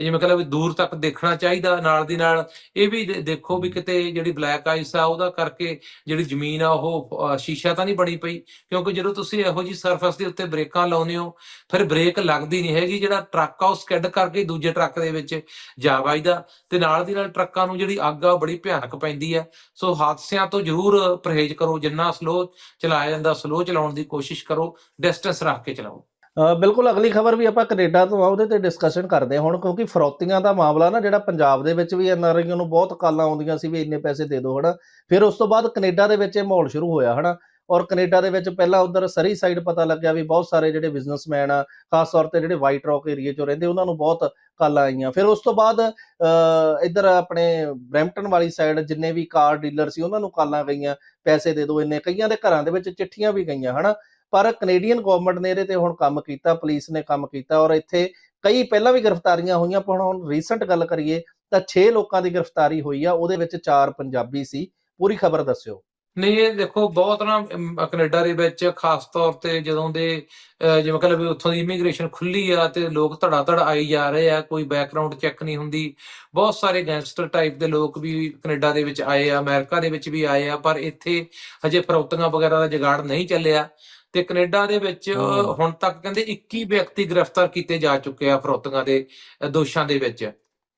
ਜਿਵੇਂ ਕਹਿੰਦਾ ਵੀ ਦੂਰ ਤੱਕ ਦੇਖਣਾ ਚਾਹੀਦਾ ਨਾਲ ਦੀ ਨਾਲ। ਇਹ ਵੀ ਦੇਖੋ ਵੀ ਕਿਤੇ ਜਿਹੜੀ ਬਲੈਕ ਆਈਸ ਆ ਉਹਦਾ ਕਰਕੇ ਜਿਹੜੀ ਜ਼ਮੀਨ ਆ ਉਹ ਸ਼ੀਸ਼ਾ ਤਾਂ ਨਹੀਂ ਬਣੀ ਪਈ। ਕਿਉਂਕਿ ਜਦੋਂ ਤੁਸੀਂ ਇਹੋ ਜੀ ਸਰਫੇਸ ਦੇ ਉੱਤੇ ਬ੍ਰੇਕਾਂ ਲਾਉਂਦੇ ਹੋ, ਫਿਰ ਬ੍ਰੇਕ ਲੱਗਦੀ ਨਹੀਂ ਹੈਗੀ। ਜਿਹੜਾ ਟਰੱਕ ਆ ਉਹ ਸਕੈਡ ਕਰਕੇ ਦੂਜੇ ਟਰੱਕ ਦੇ ਵਿੱਚ ਜਾ ਵੱਜਦਾ ਤੇ ਨਾਲ ਦੀ ਨਾਲ ਟਰੱਕਾਂ ਨੂੰ ਜਿਹੜੀ ਅੱਗ ਆ ਉਹ ਬੜੀ ਭਿਆਨਕ ਪੈਂਦੀ ਹੈ ਸੋ ਹਾਦਸਿਆਂ ਤੋਂ ਜ਼ਰੂਰ ਪਰਹੇਜ਼ ਕਰੋ। ਜਿੰਨਾ ਸਲੋ ਚਲਾਇਆ ਜਾਂਦਾ ਸਲੋ ਚਲਾਉਣ ਦੀ ਕੋਸ਼ਿਸ਼ ਕਰੋ। ਡਿਸਟੈਂਸ ਰੱਖ ਕੇ ਚਲਾਓ। ਬਿਲਕੁਲ ਅਗਲੀ ਖਬਰ ਵੀ ਆਪਾਂ ਕੈਨੇਡਾ ਤੋਂ ਆ ਉਹਦੇ ਤੇ ਡਿਸਕਸ਼ਨ ਕਰਦੇ ਹਾਂ ਹੁਣ ਕਿਉਂਕਿ ਫਰੌਤੀਆਂ ਦਾ ਮਾਮਲਾ ਨਾ ਜਿਹੜਾ ਪੰਜਾਬ ਦੇ ਵਿੱਚ ਵੀ ਐਨਆਰਆਈਆਂ ਨੂੰ ਬਹੁਤ ਕਾਲਾਂ ਆਉਂਦੀਆਂ ਸੀ ਵੀ ਇੰਨੇ ਪੈਸੇ ਦੇ ਦਿਓ ਹਨਾ। ਫਿਰ ਉਸ ਤੋਂ ਬਾਅਦ ਕੈਨੇਡਾ ਦੇ ਵਿੱਚ ਇਹ ਮਾਹੌਲ ਸ਼ੁਰੂ ਹੋਇਆ ਹਨਾ। ਔਰ ਕੈਨੇਡਾ ਦੇ ਵਿੱਚ ਪਹਿਲਾਂ ਉਧਰ ਸਰੀ ਸਾਈਡ ਪਤਾ ਲੱਗਿਆ ਵੀ ਬਹੁਤ ਸਾਰੇ ਜਿਹੜੇ ਬਿਜ਼ਨਸਮੈਨ ਆ ਖਾਸ ਤੌਰ ਤੇ ਜਿਹੜੇ ਵਾਈਟ ਰੌਕ ਏਰੀਆ 'ਚੋਂ ਰਹਿੰਦੇ ਉਹਨਾਂ ਨੂੰ ਬਹੁਤ ਕਾਲਾਂ ਆਈਆਂ। ਫਿਰ ਉਸ ਤੋਂ ਬਾਅਦ ਅ, ਇੱਧਰ ਆਪਣੇ ਬ੍ਰੈਂਪਟਨ ਵਾਲੀ ਸਾਈਡ ਜਿੰਨੇ ਵੀ ਕਾਰ ਡੀਲਰ ਸੀ ਉਹਨਾਂ ਨੂੰ ਕਾਲਾਂ ਗਈਆਂ ਪੈਸੇ ਦੇ ਦਿਓ ਇੰਨੇ। ਕਈਆਂ ਦੇ ਘਰਾਂ ਦੇ ਵਿੱਚ ਚਿੱਠੀਆਂ ਵੀ ਗਈਆਂ ਹਨਾ। ਪਰ ਕੈਨੇਡੀਅਨ ਗਵਰਨਮੈਂਟ ਨੇ ਇਹਦੇ ਤੇ ਹੁਣ ਕੰਮ ਕੀਤਾ ਪੁਲਿਸ ਨੇ ਕੰਮ ਕੀਤਾ ਔਰ ਇੱਥੇ ਕਈ ਪਹਿਲਾਂ ਵੀ ਗ੍ਰਿਫਤਾਰੀਆਂ ਹੋਈਆਂ ਪਰ ਹੁਣ ਰੀਸੈਂਟ ਗੱਲ ਕਰੀਏ ਤਾਂ 6 ਲੋਕਾਂ ਦੀ ਗ੍ਰਿਫਤਾਰੀ ਹੋਈ ਆ ਉਹਦੇ ਵਿੱਚ 4 ਪੰਜਾਬੀ ਸੀ ਪੂਰੀ ਖਬਰ ਦੱਸਿਓ। ਨਹੀਂ ਇਹ ਦੇਖੋ ਬਹੁਤ ਨਾ ਅਮ, ਕੈਨੇਡਾ ਦੇ ਵਿੱਚ ਖਾਸ ਤੌਰ ਤੇ ਜਦੋਂ ਦੇ ਅਹ, ਜਿਵੇਂ ਕਹਿੰਦੇ ਉੱਥੋਂ ਦੀ ਇਮੀਗ੍ਰੇਸ਼ਨ ਖੁੱਲੀ ਆ ਤੇ ਲੋਕ ਧੜਾ ਧੜ ਆਈ ਜਾ ਰਹੇ ਆ ਕੋਈ ਬੈਕਗ੍ਰਾਉਂਡ ਚੈੱਕ ਨਹੀਂ ਹੁੰਦੀ। ਬਹੁਤ ਸਾਰੇ ਗੈਂਗਸਟਰ ਟਾਈਪ ਦੇ ਲੋਕ ਵੀ ਕੈਨੇਡਾ ਦੇ ਵਿੱਚ ਆਏ ਆ ਅਮਰੀਕਾ ਦੇ ਵਿੱਚ ਵੀ ਆਏ ਆ ਪਰ ਇੱਥੇ ਹਜੇ ਫਰੌਤੀਆਂ ਵਗੈਰਾ ਦਾ ਜਗਾੜ ਨਹੀਂ ਚੱਲਿਆ। ਤੇ ਕੈਨੇਡਾ ਦੇ ਵਿੱਚ। ਹੁਣ ਤੱਕ ਕਹਿੰਦੇ 21 ਵਿਅਕਤੀ ਗ੍ਰਿਫਤਾਰ ਕੀਤੇ ਜਾ ਚੁੱਕੇ ਆ ਫਰੌਤੀਆਂ ਦੇ ਦੋਸ਼ਾਂ ਦੇ ਵਿੱਚ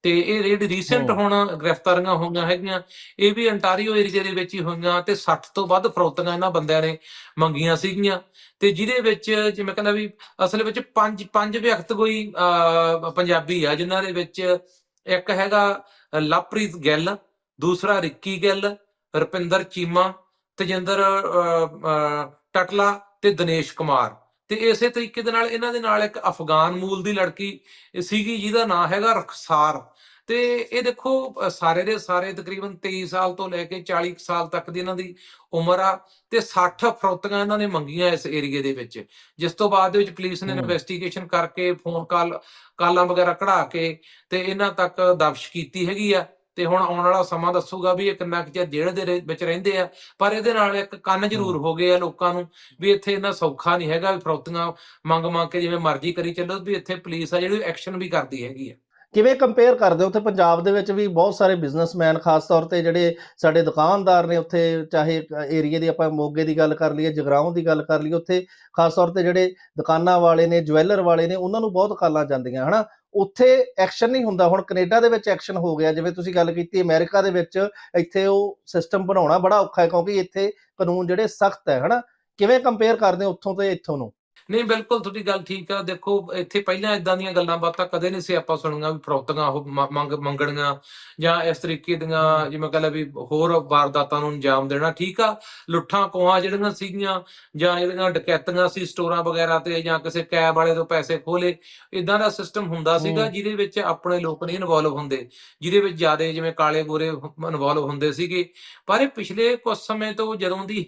ਤੇ ਇਹ ਜਿਹੜੀ ਰੀਸੈਂਟ। ਹੁਣ ਗ੍ਰਿਫਤਾਰੀਆਂ ਹੋਈਆਂ ਹੈਗੀਆਂ ਇਹ ਵੀ ਅੰਟਾਰੀਓ ਏਰੀਆ ਦੇ ਵਿੱਚ ਹੀ ਹੋਈਆਂ ਤੇ 60 ਤੋਂ ਵੱਧ ਫਰੌਤੀਆਂ ਇਹਨਾਂ ਬੰਦਿਆਂ ਨੇ ਮੰਗੀਆਂ ਸੀਗੀਆਂ ਤੇ ਜਿਹਦੇ ਵਿੱਚ ਜਿਵੇਂ ਕਹਿੰਦਾ ਵੀ ਅਸਲ ਵਿੱਚ ਪੰਜ ਪੰਜ ਵਿਅਕਤ ਕੋਈ ਪੰਜਾਬੀ ਆ ਜਿਨ੍ਹਾਂ ਦੇ ਵਿੱਚ ਇੱਕ ਹੈਗਾ ਲਵਪ੍ਰੀਤ ਗਿੱਲ ਦੂਸਰਾ ਰਿੱਕੀ ਗਿੱਲ ਰੁਪਿੰਦਰ ਚੀਮਾ ਤੇਜਿੰਦਰ ਟਟਲਾ ਤੇ ਦਿਨੇਸ਼ ਕੁਮਾਰ। ਤੇ ਇਸੇ ਤਰੀਕੇ ਦੇ ਨਾਲ ਇਹਨਾਂ ਦੇ ਨਾਲ ਇੱਕ ਅਫਗਾਨ ਮੂਲ ਦੀ ਲੜਕੀ ਸੀਗੀ ਜਿਹਦਾ ਨਾਮ ਹੈਗਾ ਰਖਸਾਰ। ਤੇ ਇਹ ਦੇਖੋ ਸਾਰੇ ਦੇ ਸਾਰੇ ਤਕਰੀਬਨ 23 ਸਾਲ ਤੋਂ ਲੈ ਕੇ 40 ਕੁ ਸਾਲ ਤੱਕ ਦੀ ਇਹਨਾਂ ਦੀ ਉਮਰ ਆ ਤੇ 60 ਫਰੌਤੀਆਂ ਇਹਨਾਂ ਨੇ ਮੰਗੀਆਂ ਇਸ ਏਰੀਏ ਦੇ ਵਿੱਚ। ਜਿਸ ਤੋਂ ਬਾਅਦ ਦੇ ਵਿੱਚ ਪੁਲਿਸ ਨੇ। ਇਨਵੈਸਟੀਗੇਸ਼ਨ ਕਰਕੇ ਫੋਨ ਕਾਲ ਕਾਲਾਂ ਵਗੈਰਾ ਕਢਾ ਕੇ ਤੇ ਇਹਨਾਂ ਤੱਕ ਦਬਸ਼ ਕੀਤੀ ਹੈਗੀ ਆ। ਤੇ ਹੁਣ ਆਉਣ ਵਾਲਾ ਸਮਾਂ ਦੱਸੂਗਾ ਵੀ ਇਹ ਕਿੰਨਾ ਕੁ ਚਿਰ ਜੇਲ੍ਹ ਦੇ ਵਿੱਚ ਰਹਿੰਦੇ ਆ। ਪਰ ਇਹਦੇ ਨਾਲ ਇੱਕ ਕੰਨ ਜ਼ਰੂਰ ਹੋ। ਗਏ ਆ ਲੋਕਾਂ ਨੂੰ ਵੀ ਇੱਥੇ ਇੰਨਾ ਸੌਖਾ ਨਹੀਂ ਹੈਗਾ ਵੀ ਫਰੌਤੀਆਂ ਮੰਗ ਮੰਗ ਕੇ ਜਿਵੇਂ ਮਰਜ਼ੀ ਕਰੀ ਚੱਲੋ ਵੀ ਇੱਥੇ ਪੁਲਿਸ ਆ ਜਿਹੜੀ ਐਕਸ਼ਨ ਵੀ ਕਰਦੀ ਹੈਗੀ ਆ। ਕਿਵੇਂ ਕੰਪੇਅਰ ਕਰਦੇ ਹੋ? ਉੱਥੇ ਪੰਜਾਬ ਦੇ ਵਿੱਚ ਵੀ ਬਹੁਤ ਸਾਰੇ ਬਿਜ਼ਨਸਮੈਨ ਖਾਸ ਤੌਰ ਤੇ ਜਿਹੜੇ ਸਾਡੇ ਦੁਕਾਨਦਾਰ ਨੇ ਉੱਥੇ ਚਾਹੇ ਏਰੀਆ ਦੀ ਆਪਾਂ ਮੋਗੇ ਦੀ ਗੱਲ ਕਰ ਲਈਏ ਜਗਰਾਉਂ ਦੀ ਗੱਲ ਕਰ ਲਈਏ ਉੱਥੇ ਖਾਸ ਤੌਰ ਤੇ ਜਿਹੜੇ ਦੁਕਾਨਾਂ ਵਾਲੇ ਨੇ ਜਵੈਲਰ ਵਾਲੇ ਨੇ ਉਹਨਾਂ ਨੂੰ ਬਹੁਤ ਕਾਲਾਂ ਜਾਂਦੀਆਂ ਹਨਾ? ਉੱਥੇ ਐਕਸ਼ਨ ਨਹੀਂ ਹੁੰਦਾ। ਹੁਣ ਕੈਨੇਡਾ ਦੇ ਵਿੱਚ ਐਕਸ਼ਨ ਹੋ ਗਿਆ। ਜਿਵੇਂ ਤੁਸੀਂ ਗੱਲ ਕੀਤੀ, ਅਮਰੀਕਾ ਦੇ ਵਿੱਚ ਇੱਥੇ ਉਹ ਸਿਸਟਮ ਬਣਾਉਣਾ ਬੜਾ ਔਖਾ ਹੈ ਕਿਉਂਕਿ ਇੱਥੇ ਕਾਨੂੰਨ ਜਿਹੜੇ ਸਖਤ ਹੈ, ਹਨਾ? ਕਿਵੇਂ ਕੰਪੇਅਰ ਕਰਦੇ ਹੋ ਉੱਥੋਂ ਤੇ ਇੱਥੋਂ ਨੂੰ? ਨਹੀਂ ਬਿਲਕੁਲ ਤੁਹਾਡੀ ਗੱਲ ਠੀਕ ਆ। ਦੇਖੋ ਇੱਥੇ ਪਹਿਲਾਂ ਇਦਾਂ ਦੀਆਂ ਗੱਲਾਂ ਬਾਤਾਂ ਕਦੇ ਨਹੀਂ ਸੀ ਆਪਾਂ ਸੁਣੀਆਂ ਵੀ ਫਰੌਤੀਆਂ ਉਹ ਮੰਗ ਮੰਗਣੀਆਂ ਜਾਂ ਇਸ ਤਰੀਕੇ ਦੀਆਂ ਜਿਵੇਂ ਕਹ ਲਾ ਵੀ ਹੋਰ ਵਾਰਦਾਤਾਂ ਨੂੰ ਅੰਜਾਮ ਦੇਣਾ। ਠੀਕ ਆ ਲੁੱਟਾਂ ਕੋਹਾਂ ਜਿਹੜੀਆਂ ਸੀਗੀਆਂ ਜਾਂ ਜਿਹੜੀਆਂ ਡਕੈਤੀਆਂ ਸੀ ਸਟੋਰਾਂ ਵਗੈਰਾ ਤੇ ਜਾਂ ਕਿਸੇ ਕੈਬ ਵਾਲੇ ਤੋਂ ਪੈਸੇ ਖੋਲੇ ਇਦਾਂ ਦਾ ਸਿਸਟਮ ਹੁੰਦਾ ਸੀਗਾ। ਜਿਹਦੇ ਵਿੱਚ ਆਪਣੇ ਲੋਕ ਨਹੀਂ ਇਨਵੋਲਵ ਹੁੰਦੇ। ਜਿਹਦੇ ਵਿੱਚ ਜ਼ਿਆਦਾ ਜਿਵੇਂ ਕਾਲੇ ਗੋਰੇ ਇਨਵੋਲਵ ਹੁੰਦੇ ਸੀਗੇ। ਪਰ ਇਹ ਪਿਛਲੇ ਕੁਝ ਸਮੇਂ ਤੋਂ ਜਦੋਂ ਦੀ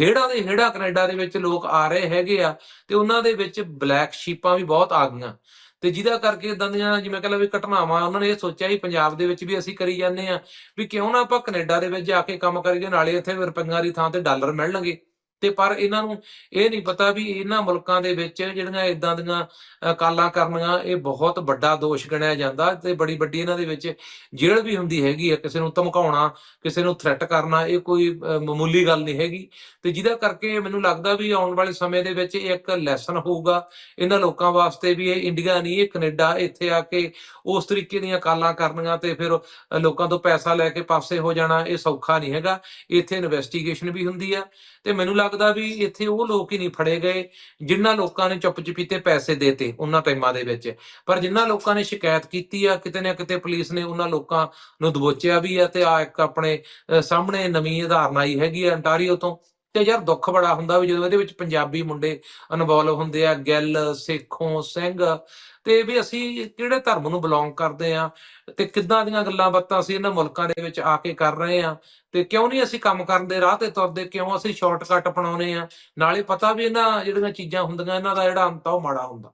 ਹੇੜਾਂ ਦੇ ਹੇੜਾ ਕੈਨੇਡਾ ਦੇ ਵਿੱਚ ਲੋਕ ਆ ਰਹੇ ਹੈਗੇ ਆ ਤੇ ਉਹਨਾਂ ਦੇ ਵਿੱਚ ਬਲੈਕ ਸ਼ੀਪਾਂ ਵੀ ਬਹੁਤ ਆ ਗਈਆਂ। ਤੇ ਜਿਹਦਾ ਕਰਕੇ ਇਦਾਂ ਦੀਆਂ ਜਿਵੇਂ ਕਹ ਲਾ ਵੀ ਘਟਨਾਵਾਂ, ਉਹਨਾਂ ਨੇ ਇਹ ਸੋਚਿਆ ਵੀ ਪੰਜਾਬ ਦੇ ਵਿੱਚ ਵੀ ਅਸੀਂ ਕਰੀ ਜਾਂਦੇ ਆ ਵੀ ਕਿਉਂ ਨਾ ਆਪਾਂ ਕੈਨੇਡਾ ਦੇ ਵਿੱਚ ਜਾ ਕੇ ਕੰਮ ਕਰੀਏ, ਨਾਲੇ ਇੱਥੇ ਰੁਪਈਆਂ ਦੀ ਥਾਂ ਤੇ ਡਾਲਰ ਮਿਲਣਗੇ। ਤੇ ਪਰ ਇਹਨਾਂ ਨੂੰ ਇਹ ਨਹੀਂ ਪਤਾ ਵੀ ਇਹਨਾਂ ਮੁਲਕਾਂ ਦੇ ਵਿੱਚ ਜਿਹੜੀਆਂ ਇਦਾਂ ਦੀਆਂ ਕਾਲਾਂ ਕਰਨੀਆਂ, ਇਹ ਬਹੁਤ ਵੱਡਾ ਦੋਸ਼ ਗਿਣਿਆ ਜਾਂਦਾ ਤੇ ਬੜੀ ਵੱਡੀ ਇਹਨਾਂ ਦੇ ਵਿੱਚ ਜੇਲ੍ਹ ਵੀ ਹੁੰਦੀ ਹੈਗੀ ਆ, ਕਿਸੇ ਨੂੰ ਧਮਕਾਉਣਾ, ਕਿਸੇ ਨੂੰ ਥ੍ਰੈਟ ਕਰਨਾ, ਇਹ ਕੋਈ ਮਾਮੂਲੀ ਗੱਲ ਨਹੀਂ ਹੈਗੀ। ਤੇ ਜਿਹਦਾ ਕਰਕੇ ਮੈਨੂੰ ਲੱਗਦਾ ਵੀ ਆਉਣ ਵਾਲੇ ਸਮੇਂ ਦੇ ਵਿੱਚ ਇਹ ਇੱਕ ਲੈਸਨ ਹੋਊਗਾ ਇਹਨਾਂ ਲੋਕਾਂ ਵਾਸਤੇ ਵੀ ਇਹ ਇੰਡੀਆ ਨਹੀਂ, ਇਹ ਕੈਨੇਡਾ ਇੱਥੇ ਆ ਕੇ ਉਸ ਤਰੀਕੇ ਦੀਆਂ ਕਾਲਾਂ ਕਰਨੀਆਂ ਤੇ ਫਿਰ ਲੋਕਾਂ ਤੋਂ ਪੈਸਾ ਲੈ ਕੇ ਪਾਸੇ ਹੋ ਜਾਣਾ, ਇਹ ਸੌਖਾ ਨਹੀਂ ਹੈਗਾ। ਇੱਥੇ ਇਨਵੈਸਟੀਗੇਸ਼ਨ ਵੀ ਹੁੰਦੀ ਆ। ਤੇ ਮੈਨੂੰ ਲੱਗਦਾ ਵੀ ਇੱਥੇ ਉਹ ਲੋਕ ਹੀ ਨਹੀਂ ਫੜੇ ਗਏ ਜਿਨ੍ਹਾਂ ਲੋਕਾਂ ਨੇ ਚੁੱਪ ਚਪੀਤੇ ਪੈਸੇ ਦੇਤੇ ਉਹਨਾਂ ਟਾਈਮਾਂ ਦੇ ਵਿੱਚ। ਪਰ ਜਿਨ੍ਹਾਂ ਲੋਕਾਂ ਨੇ ਸ਼ਿਕਾਇਤ ਕੀਤੀ ਆ, ਕਿਤੇ ਨਾ ਕਿਤੇ ਪੁਲਿਸ ਨੇ ਉਹਨਾਂ ਲੋਕਾਂ ਨੂੰ ਦਬੋਚਿਆ ਵੀ ਆ ਤੇ ਆ ਇੱਕ ਆਪਣੇ ਸਾਹਮਣੇ ਨਵੀਂ ਉਦਾਹਰਨ ਆਈ ਹੈਗੀ ਆ ਅੰਟਾਰੀਓ ਤੋਂ। ਤੇ ਯਾਰ ਦੁੱਖ ਬੜਾ ਹੁੰਦਾ ਵੀ ਜਦੋਂ ਇਹਦੇ ਵਿੱਚ ਪੰਜਾਬੀ ਮੁੰਡੇ ਇਨਵੋਲਵ ਹੁੰਦੇ ਆ, ਗਿੱਲ, ਸੇਖੋਂ, ਸਿੰਘ ਤੇ ਵੀ ਅਸੀਂ ਕਿਹੜੇ ਧਰਮ ਨੂੰ ਬਿਲੋਂਗ ਕਰਦੇ ਆ ਤੇ ਕਿੱਦਾਂ ਦੀਆਂ ਗੱਲਾਂ ਬਾਤਾਂ ਅਸੀਂ ਇਹਨਾਂ ਮੁਲਕਾਂ ਦੇ ਵਿੱਚ ਆ ਕੇ ਕਰ ਰਹੇ ਆ ਤੇ ਕਿਉਂ ਨਹੀਂ ਅਸੀਂ ਕੰਮ ਕਰਨ ਦੇ ਰਾਹ ਤੇ ਤੁਰਦੇ, ਕਿਉਂ ਅਸੀਂ ਸ਼ਾਰਟਕਟ ਅਪਣਾਉਨੇ ਆ, ਨਾਲੇ ਪਤਾ ਵੀ ਇਹਨਾਂ ਜਿਹੜੀਆਂ ਚੀਜ਼ਾਂ ਹੁੰਦੀਆਂ, ਇਹਨਾਂ ਦਾ ਜਿਹੜਾ ਅੰਤ ਆ ਉਹ ਮਾੜਾ ਹੁੰਦਾ।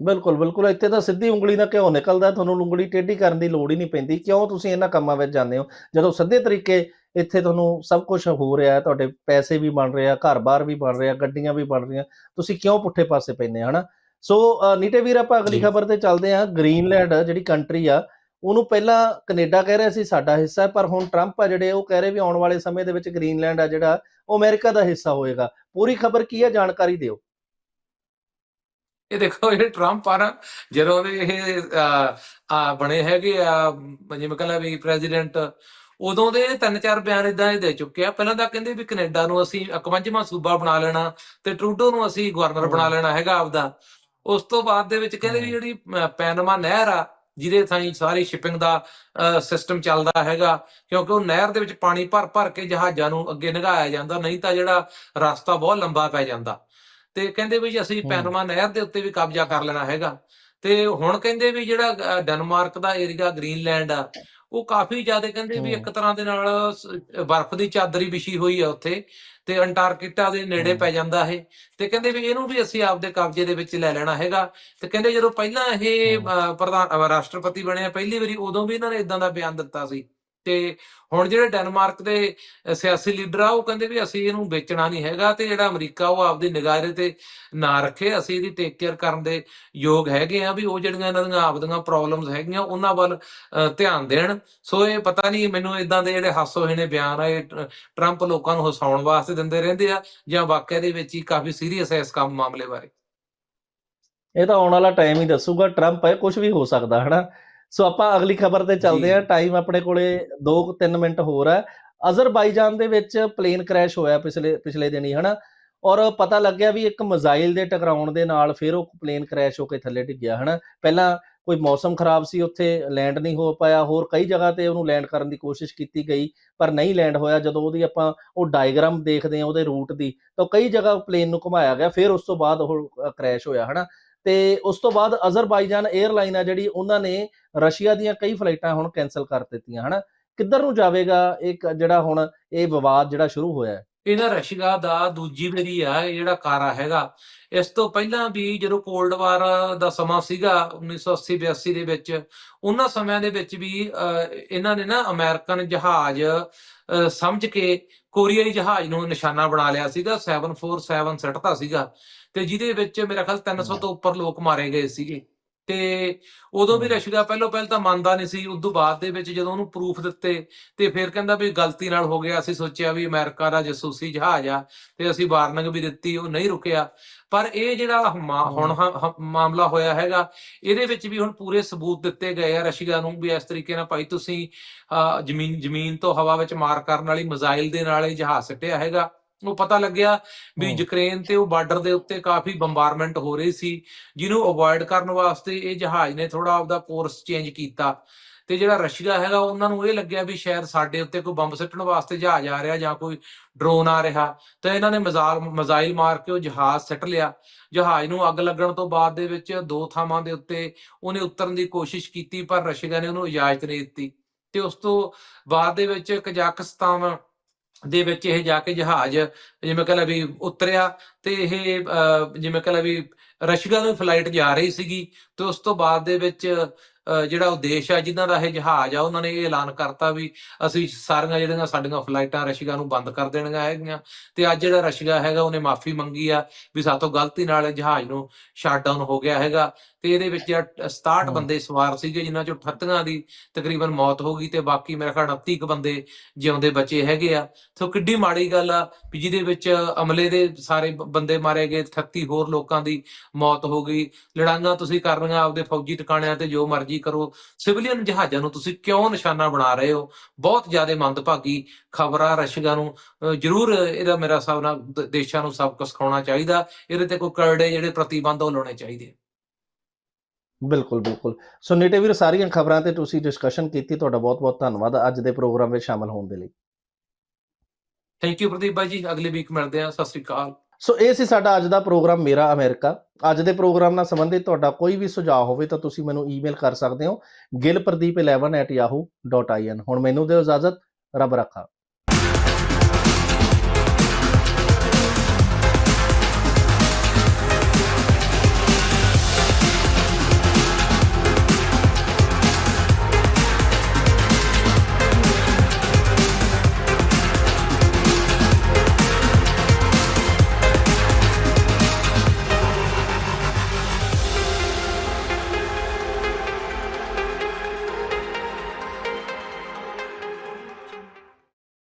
ਬਿਲਕੁਲ ਬਿਲਕੁਲ, ਇੱਥੇ ਤਾਂ ਸਿੱਧੀ ਉਂਗਲੀ ਨਾਲ ਘਿਓ ਨਿਕਲਦਾ, ਤੁਹਾਨੂੰ ਉਂਗਲੀ ਟੇਢੀ ਕਰਨ ਦੀ ਲੋੜ ਹੀ ਨਹੀਂ ਪੈਂਦੀ, ਕਿਉਂ ਤੁਸੀਂ ਇਹਨਾਂ ਕੰਮਾਂ ਵਿੱਚ ਜਾਂਦੇ ਹੋ? ਜਦੋਂ ਸਿੱਧੇ ਤਰੀਕੇ ਇੱਥੇ ਤੁਹਾਨੂੰ ਸਭ ਕੁਝ ਹੋ ਰਿਹਾ ਤੁਹਾਡੇ ਪੈਸੇ ਵੀ ਬਣ ਰਹੇ ਆ ਘਰ-ਬਾਰ ਵੀ ਬਣ ਰਿਹਾ ਗੱਡੀਆਂ ਵੀ ਬਣ ਰਹੀਆਂ ਤੁਸੀਂ ਕਿਉਂ ਪੁੱਠੇ ਪਾਸੇ ਆ ਹਨਾ? ਸੋ ਨੀਟੇ ਵੀਰ ਆਪਾਂ ਅਗਲੀ। ਖਬਰ ਤੇ ਚੱਲਦੇ ਆ ਗ੍ਰੀਨਲੈਂਡ ਜਿਹੜੀ ਕੰਟਰੀ ਆ ਉਹਨੂੰ ਪਹਿਲਾਂ ਕੈਨੇਡਾ ਕਹਿ ਰਿਹਾ ਸੀ ਸਾਡਾ ਹਿੱਸਾ ਹੈ, ਪਰ ਹੁਣ ਟਰੰਪ ਆ ਜਿਹੜੇ ਉਹ ਕਹਿ ਰਹੇ ਵੀ ਆਉਣ ਵਾਲੇ ਸਮੇਂ ਦੇ ਵਿੱਚ ਗ੍ਰੀਨਲੈਂਡ ਆ ਜਿਹੜਾ ਉਹ ਅਮਰੀਕਾ ਦਾ ਹਿੱਸਾ ਹੋਏਗਾ। ਪੂਰੀ ਖਬਰ ਕੀ ਹੈ ਜਾਣਕਾਰੀ ਦਿਓ। ਇਹ ਦੇਖੋ ਇਹ ਟਰੰਪ ਆ ਨਾ ਜਦੋਂ ਇਹ ਬਣੇ ਹੈਗੇ ਆ ਜਿਵੇਂ ਕਹਿੰਦਾ ਵੀ ਪ੍ਰੈਜ਼ੀਡੈਂਟ ਉਦੋਂ ਦੇ ਤਿੰਨ ਚਾਰ ਬਿਆਨ ਇਦਾਂ ਦੇ ਦੇ ਚੁੱਕੇ ਆ ਪਹਿਲਾਂ ਤਾਂ ਕਹਿੰਦੇ ਵੀ ਕੈਨੇਡਾ ਨੂੰ ਅਸੀਂ 51ਵਾਂ ਸੂਬਾ ਬਣਾ ਲੈਣਾ ਤੇ ਟਰੂਡੋ ਨੂੰ ਅਸੀਂ ਗਵਰਨਰ ਬਣਾ। ਲੈਣਾ ਹੈਗਾ ਆਪਦਾ ਉਸ ਤੋਂ ਬਾਅਦ ਦੇ ਵਿੱਚ ਕਹਿੰਦੇ ਵੀ। ਜਿਹੜੀ ਪੈਨਮਾ ਨਹਿਰ ਆ ਜਿਹਦੇ ਥਾਈ ਸਾਰੀ ਸ਼ਿਪਿੰਗ ਦਾ ਸਿਸਟਮ ਚੱਲਦਾ ਹੈਗਾ ਕਿਉਂਕਿ ਉਹ ਨਹਿਰ ਦੇ ਵਿੱਚ ਪਾਣੀ ਭਰ ਭਰ ਕੇ ਜਹਾਜ਼ਾਂ ਨੂੰ ਅੱਗੇ ਨਿਗਾਇਆ ਜਾਂਦਾ ਨਹੀਂ ਤਾਂ ਜਿਹੜਾ ਰਸਤਾ ਬਹੁਤ ਲੰਬਾ ਪੈ ਜਾਂਦਾ ਤੇ ਕਹਿੰਦੇ ਵੀ ਅਸੀਂ। ਪੈਨਮਾ ਨਹਿਰ ਦੇ ਉੱਤੇ ਵੀ ਕਬਜ਼ਾ ਕਰ ਲੈਣਾ ਹੈਗਾ ਤੇ ਹੁਣ ਕਹਿੰਦੇ ਵੀ ਜਿਹੜਾ ਡੈਨਮਾਰਕ ਦਾ ਏਰੀਆ ਗ੍ਰੀਨਲੈਂਡ ਆ ਉਹ ਕਾਫੀ ਜ਼ਿਆਦਾ ਕਹਿੰਦੇ ਵੀ। ਇੱਕ ਤਰ੍ਹਾਂ ਦੇ ਨਾਲ ਬਰਫ਼ ਦੀ ਚਾਦਰੀ ਵਿਛੀ ਹੋਈ ਆ ਉੱਥੇ ਤੇ ਅੰਟਾਰਕਟਿਕਾ ਦੇ ਨੇੜੇ। ਪੈ ਜਾਂਦਾ ਇਹ ਤੇ ਕਹਿੰਦੇ ਵੀ ਇਹਨੂੰ ਵੀ ਅਸੀਂ ਆਪਦੇ ਕਬਜ਼ੇ ਦੇ ਵਿੱਚ ਲੈ ਲੈਣਾ ਹੈਗਾ ਤੇ ਕਹਿੰਦੇ ਜਦੋਂ ਪਹਿਲਾਂ ਇਹ ਪ੍ਰਧਾਨ ਰਾਸ਼ਟਰਪਤੀ ਬਣਿਆ ਪਹਿਲੀ ਵਾਰੀ ਉਦੋਂ ਵੀ ਇਹਨਾਂ ਨੇ ਇਦਾਂ ਦਾ ਬਿਆਨ ਦਿੱਤਾ ਸੀ ਤੇ ਹੁਣ ਜਿਹੜੇ ਡੈਨਮਾਰਕ ਦੇ ਸਿਆਸੀ ਲੀਡਰ ਆ, ਉਹ ਕਹਿੰਦੇ ਵੀ ਅਸੀਂ ਇਹਨੂੰ ਵੇਚਣਾ ਨਹੀਂ ਹੈਗਾ ਤੇ ਜਿਹੜਾ ਅਮਰੀਕਾ, ਉਹ ਆਪਦੀ ਨਿਗਾਹ ਤੇ ਨਾ ਰੱਖੇ। ਅਸੀਂ ਇਹਦੀ ਟੇਕ ਕੇਅਰ ਕਰਨ ਦੇ ਯੋਗ ਹੈਗੇ ਆ ਵੀ ਉਹ ਜਿਹੜੀਆਂ ਇਹਨਾਂ ਦੀਆਂ ਆਪਦੀਆਂ ਪ੍ਰੋਬਲਮਸ ਹੈਗੀਆਂ, ਉਹਨਾਂ ਵੱਲ ਧਿਆਨ ਦੇਣ। ਸੋ ਇਹ ਪਤਾ ਨਹੀਂ ਮੈਨੂੰ ਇਦਾਂ ਦੇ ਜਿਹੜੇ ਹਾਸੋ ਹੋਏ ਨੇ ਬਿਆਨ ਆ, ਇਹ ਟਰੰਪ ਲੋਕਾਂ ਨੂੰ ਹਸਾਉਣ ਵਾਸਤੇ ਦਿੰਦੇ ਰਹਿੰਦੇ ਆ ਜਾਂ ਵਾਕਿਆ ਦੇ ਵਿੱਚ ਹੀ ਕਾਫੀ ਸੀਰੀਅਸ ਹੈ ਇਸ ਕੰਮ ਮਾਮਲੇ ਬਾਰੇ। ਇਹ ਤਾਂ ਆਉਣ ਵਾਲਾ ਟਾਈਮ ਹੀ ਦੱਸੂਗਾ ਟਰੰਪ ਹੈ ਕੁਝ ਵੀ ਹੋ ਸਕਦਾ, ਹਨਾ? ਸੋ ਆਪਾਂ ਅਗਲੀ ਖਬਰ ਤੇ ਚੱਲਦੇ। ਹਾਂ। ਟਾਈਮ ਆਪਣੇ ਕੋਲੇ 2-3 ਮਿੰਟ ਹੋਰ ਹੈ। ਅਜ਼ਰਬਾਈਜਾਨ ਦੇ ਵਿੱਚ ਪਲੇਨ ਕ੍ਰੈਸ਼ ਹੋਇਆ ਪਿਛਲੇ ਪਿਛਲੇ ਦਿਨੀ ਹਨਾ? ਔਰ ਪਤਾ ਲੱਗਿਆ ਵੀ ਇੱਕ ਮਿਜ਼ਾਈਲ ਦੇ ਟਕਰਾਉਣ ਦੇ ਨਾਲ ਫਿਰ ਉਹ ਪਲੇਨ ਕ੍ਰੈਸ਼ ਹੋ ਕੇ ਥੱਲੇ ਡਿੱਗਿਆ ਹਨਾ? ਪਹਿਲਾਂ ਕੋਈ ਮੌਸਮ ਖਰਾਬ ਸੀ ਉੱਥੇ ਲੈਂਡ ਨਹੀਂ ਹੋ ਪਾਇਆ। ਹੋਰ ਕਈ ਜਗ੍ਹਾ ਤੇ ਉਹਨੂੰ ਲੈਂਡ ਕਰਨ ਦੀ ਕੋਸ਼ਿਸ਼ ਕੀਤੀ ਗਈ ਪਰ ਨਹੀਂ ਲੈਂਡ ਹੋਇਆ। ਜਦੋਂ ਉਹਦੀ ਆਪਾਂ ਉਹ ਡਾਇਗਰਾਮ ਦੇਖਦੇ ਹਾਂ ਉਹਦੇ ਰੂਟ ਦੀ ਤਾਂ ਕਈ ਜਗ੍ਹਾ ਪਲੇਨ ਨੂੰ ਘੁਮਾਇਆ ਗਿਆ। ਫਿਰ ਉਸ ਤੋਂ ਬਾਅਦ ਉਹ ਕ੍ਰੈਸ਼ ਹੋਇਆ ਹਨਾ? ਤੇ ਉਸ ਤੋਂ ਬਾਅਦ ਅਜ਼ਰਬਾਈਜਾਨ 에ਅਰਲਾਈਨ ਆ ਜਿਹੜੀ ਉਹਨਾਂ ਨੇ ਰਸ਼ੀਆ ਦੀਆਂ ਕਈ ਫਲਾਈਟਾਂ ਹੁਣ ਕੈਨਸਲ ਕਰ ਦਿੱਤੀਆਂ ਹਨਾ? ਕਿੱਧਰ ਨੂੰ ਜਾਵੇਗਾ ਇੱਕ ਜਿਹੜਾ ਹੁਣ ਇਹ ਵਿਵਾਦ ਜਿਹੜਾ ਸ਼ੁਰੂ ਹੋਇਆ ਹੈ? ਇਹਨਾਂ ਰਸ਼ੀਆ ਦਾ ਦੂਜੀ ਵਾਰੀ ਆ ਜਿਹੜਾ ਕਾਰਾ ਹੈਗਾ। ਇਸ ਤੋਂ ਪਹਿਲਾਂ ਵੀ ਜਦੋਂ ਕੋਲਡ ਵਾਰ ਦਾ ਸਮਾਂ ਸੀਗਾ 1980 82 ਦੇ ਵਿੱਚ ਉਹਨਾਂ ਸਮਿਆਂ ਦੇ ਵਿੱਚ ਵੀ ਅਹ, ਇਹਨਾਂ ਨੇ ਨਾ ਅਮਰੀਕਨ ਜਹਾਜ਼ ਅਹ, ਸਮਝ ਕੇ ਕੋਰੀਆਈ ਜਹਾਜ਼ ਨੂੰ ਨਿਸ਼ਾਨਾ ਬਣਾ ਲਿਆ ਸੀਗਾ। 747 ਸਿੱਟਤਾ ਸੀਗਾ। ਤੇ ਜਿਹਦੇ ਵਿੱਚ ਮੇਰਾ ਖਿਆਲ 300 ਤੋਂ ਉੱਪਰ ਲੋਕ ਮਾਰੇ ਗਏ ਸੀਗੇ। ਤੇ ਉਦੋਂ ਵੀ। ਰਸ਼ੀਆ ਪਹਿਲਾਂ ਪਹਿਲ ਤਾਂ ਮੰਨਦਾ ਨਹੀਂ ਸੀ। ਉਦੋਂ ਬਾਅਦ ਦੇ ਵਿੱਚ ਜਦੋਂ ਉਹਨੂੰ ਪ੍ਰੂਫ ਦਿੱਤੇ ਤੇ ਫਿਰ ਕਹਿੰਦਾ ਵੀ ਗਲਤੀ ਨਾਲ ਹੋ ਗਿਆ। ਅਸੀਂ ਸੋਚਿਆ ਵੀ ਅਮਰੀਕਾ ਦਾ ਜਸੂਸੀ ਜਹਾਜ਼ ਆ ਤੇ ਅਸੀਂ ਵਾਰਨਿੰਗ ਵੀ ਦਿੱਤੀ ਉਹ ਨਹੀਂ ਰੁਕਿਆ। ਪਰ ਇਹ ਜਿਹੜਾ ਹੁਣ ਮਾਮਲਾ ਹੋਇਆ ਹੈਗਾ ਇਹਦੇ ਵਿੱਚ ਵੀ ਹੁਣ ਪੂਰੇ ਸਬੂਤ ਦਿੱਤੇ ਗਏ ਆ ਰਸ਼ੀਆ ਨੂੰ ਵੀ ਇਸ ਤਰੀਕੇ ਨਾਲ ਭਾਈ ਤੁਸੀਂ ਜ਼ਮੀਨ ਜ਼ਮੀਨ ਤੋਂ ਹਵਾ ਵਿੱਚ ਮਾਰ ਕਰਨ ਵਾਲੀ ਮਿਜ਼ਾਈਲ ਦੇ ਨਾਲ ਇਹ ਜਹਾਜ਼ ਸਿੱਟਿਆ ਹੈਗਾ। ਉਹ ਪਤਾ ਲੱਗਿਆ ਵੀ। ਯੂਕਰੇਨ ਤੇ ਉਹ ਬਾਰਡਰ ਦੇ ਉੱਤੇ ਕਾਫੀ ਬੰਬਾਰਮੈਂਟ ਹੋ ਰਹੀ ਸੀ ਜਿਹਨੂੰ ਅਵੋਇਡ ਕਰਨ ਵਾਸਤੇ ਇਹ ਜਹਾਜ਼ ਨੇ ਥੋੜਾ ਆਪਦਾ ਕੋਰਸ ਚੇਂਜ ਕੀਤਾ ਤੇ ਜਿਹੜਾ ਰਸ਼ੀਆ ਹੈਗਾ ਉਹਨਾਂ ਨੂੰ ਇਹ ਲੱਗਿਆ ਵੀ ਸ਼ਾਇਦ ਸਾਡੇ ਉੱਤੇ ਕੋਈ ਬੰਬ ਸਿੱਟਣ ਵਾਸਤੇ ਜਹਾਜ਼ ਆ ਰਿਹਾ ਜਾਂ ਕੋਈ ਡਰੋਨ ਆ ਰਿਹਾ ਤਾਂ ਇਹਨਾਂ ਨੇ ਮਜ਼ਾਲ ਮਜ਼ਾਈਲ ਮਾਰ ਕੇ ਉਹ ਜਹਾਜ਼ ਸਿੱਟ ਲਿਆ ਜਹਾਜ਼ ਨੂੰ ਅੱਗ ਲੱਗਣ ਤੋਂ ਬਾਅਦ ਦੇ ਵਿੱਚ ਦੋ ਥਾਵਾਂ ਦੇ ਉੱਤੇ ਉਹਨੇ ਉਤਰਨ ਦੀ ਕੋਸ਼ਿਸ਼ ਕੀਤੀ ਪਰ ਰਸ਼ੀਆ ਨੇ ਉਹਨੂੰ ਇਜਾਜ਼ਤ ਨਹੀਂ ਦਿੱਤੀ ਤੇ ਉਸ ਤੋਂ ਬਾਅਦ ਦੇ ਵਿੱਚ ਕਜ਼ਾਕਿਸਤਾਨ ਦੇ ਵਿੱਚ ਇਹ ਜਾ ਕੇ ਜਹਾਜ਼ ਜਿਵੇਂ ਕਹ ਲਾ ਵੀ ਉਤਰਿਆ ਤੇ ਇਹ ਜਿਵੇਂ ਕਹ ਲਾ ਵੀ ਰਸ਼ੀਆ ਨੂੰ ਫਲਾਈਟ ਜਾ ਰਹੀ ਸੀਗੀ ਤੇ ਉਸ ਤੋਂ ਬਾਅਦ ਦੇ ਵਿੱਚ ਜਿਹੜਾ ਉਹ ਦੇਸ਼ ਆ ਜਿਨ੍ਹਾਂ ਦਾ ਇਹ ਜਹਾਜ਼ ਆ ਉਹਨਾਂ ਨੇ ਇਹ ਐਲਾਨ ਕਰਤਾ ਵੀ ਅਸੀਂ ਸਾਰੀਆਂ ਜਿਹੜੀਆਂ ਸਾਡੀਆਂ ਫਲਾਈਟਾਂ ਰਸ਼ੀਆ ਨੂੰ ਬੰਦ ਕਰ ਦੇਣੀਆਂ ਹੈਗੀਆਂ। ਤੇ ਅੱਜ ਜਿਹੜਾ ਰਸ਼ੀਆ ਹੈਗਾ ਉਹਨੇ ਮਾਫੀ ਮੰਗੀ ਆ ਵੀ ਸਾਤੋਂ ਗਲਤੀ ਨਾਲ ਜਹਾਜ਼ ਨੂੰ ਸ਼ਟ ਡਾਊਨ ਹੋ ਗਿਆ ਹੈਗਾ। ਤੇ ਇਹਦੇ ਵਿੱਚ 67 ਹਮ। ਬੰਦੇ ਸਵਾਰ ਸੀਗੇ ਜਿਨ੍ਹਾਂ ਚੋਂ 38 ਦੀ ਤਕਰੀਬਨ ਮੌਤ ਹੋ ਗਈ ਤੇ ਬਾਕੀ ਮੇਰੇ ਖਿਆਲ 29 ਕੁ ਬੰਦੇ ਜਿਉਂਦੇ ਬਚੇ ਹੈਗੇ ਆ। ਸੋ ਕਿੱਡੀ ਮਾੜੀ ਗੱਲ ਆ ਵੀ ਜਿਹਦੇ ਵਿੱਚ ਅਮਲੇ ਦੇ ਸਾਰੇ ਬੰਦੇ ਮਾਰੇ ਗਏ 38 ਹੋਰ ਲੋਕਾਂ ਦੀ ਮੌਤ ਹੋ ਗਈ। ਲੜਾਈਆਂ ਤੁਸੀਂ ਕਰਨੀਆਂ ਆਪਦੇ ਫੌਜੀ ਟਿਕਾਣਿਆਂ ਤੇ ਜੋ ਮਰਜ਼ੀ ਕਰੋ। ਸਿਵਲੀਅਨ ਜਹਾਜ਼ਾਂ ਨੂੰ ਤੁਸੀਂ ਕਿਉਂ ਨਿਸ਼ਾਨਾ ਬਣਾ ਰਹੇ ਹੋ? ਬਹੁਤ ਜ਼ਿਆਦਾ ਮੰਦਭਾਗੀ ਖਬਰਾਂ ਰਸ਼ੀਆ ਨੂੰ ਜ਼ਰੂਰ ਇਹਦਾ ਮੇਰਾ ਹਿਸਾਬ ਨਾਲ ਦੇਸ਼ਾਂ ਨੂੰ ਸਬਕ ਸਿਖਾਉਣਾ ਚਾਹੀਦਾ। ਇਹਦੇ ਤੇ ਕੋਈ ਕਰੜੇ ਜਿਹੜੇ ਪ੍ਰਤੀਬੰਧ ਉਹ ਲਾਉਣੇ ਚਾਹੀਦੇ ਬਿਲਕੁਲ ਬਿਲਕੁਲ। ਸੋ ਨੀਟੇ ਵੀਰ ਸਾਰੀਆਂ ਖਬਰਾਂ ਤੇ ਤੁਸੀਂ ਡਿਸਕਸ਼ਨ ਕੀਤੀ ਤੁਹਾਡਾ ਬਹੁਤ ਬਹੁਤ ਧੰਨਵਾਦ ਅੱਜ ਦੇ ਪ੍ਰੋਗਰਾਮ ਵਿੱਚ ਸ਼ਾਮਲ ਹੋਣ ਦੇ ਲਈ। ਥੈਂਕ ਯੂ ਪ੍ਰਦੀਪ ਬਾਈ ਜੀ। ਅਗਲੇ ਵੀਕ ਮਿਲਦੇ ਆ ਸਤਿ ਸ੍ਰੀ ਅਕਾਲ। ਸੋ ਇਹ ਸੀ ਸਾਡਾ ਅੱਜ ਦਾ ਪ੍ਰੋਗਰਾਮ ਮੇਰਾ ਅਮਰੀਕਾ। ਅੱਜ ਦੇ ਪ੍ਰੋਗਰਾਮ ਨਾਲ ਸੰਬੰਧਿਤ ਤੁਹਾਡਾ ਕੋਈ ਵੀ ਸੁਝਾਅ ਹੋਵੇ ਤਾਂ ਤੁਸੀਂ ਮੈਨੂੰ ਈਮੇਲ ਕਰ ਸਕਦੇ ਹੋ। gilpradeep11@yahoo.in ਹੁਣ ਮੈਨੂੰ ਦਿਓ ਇਜਾਜ਼ਤ। ਰੱਬ ਰੱਖਾ।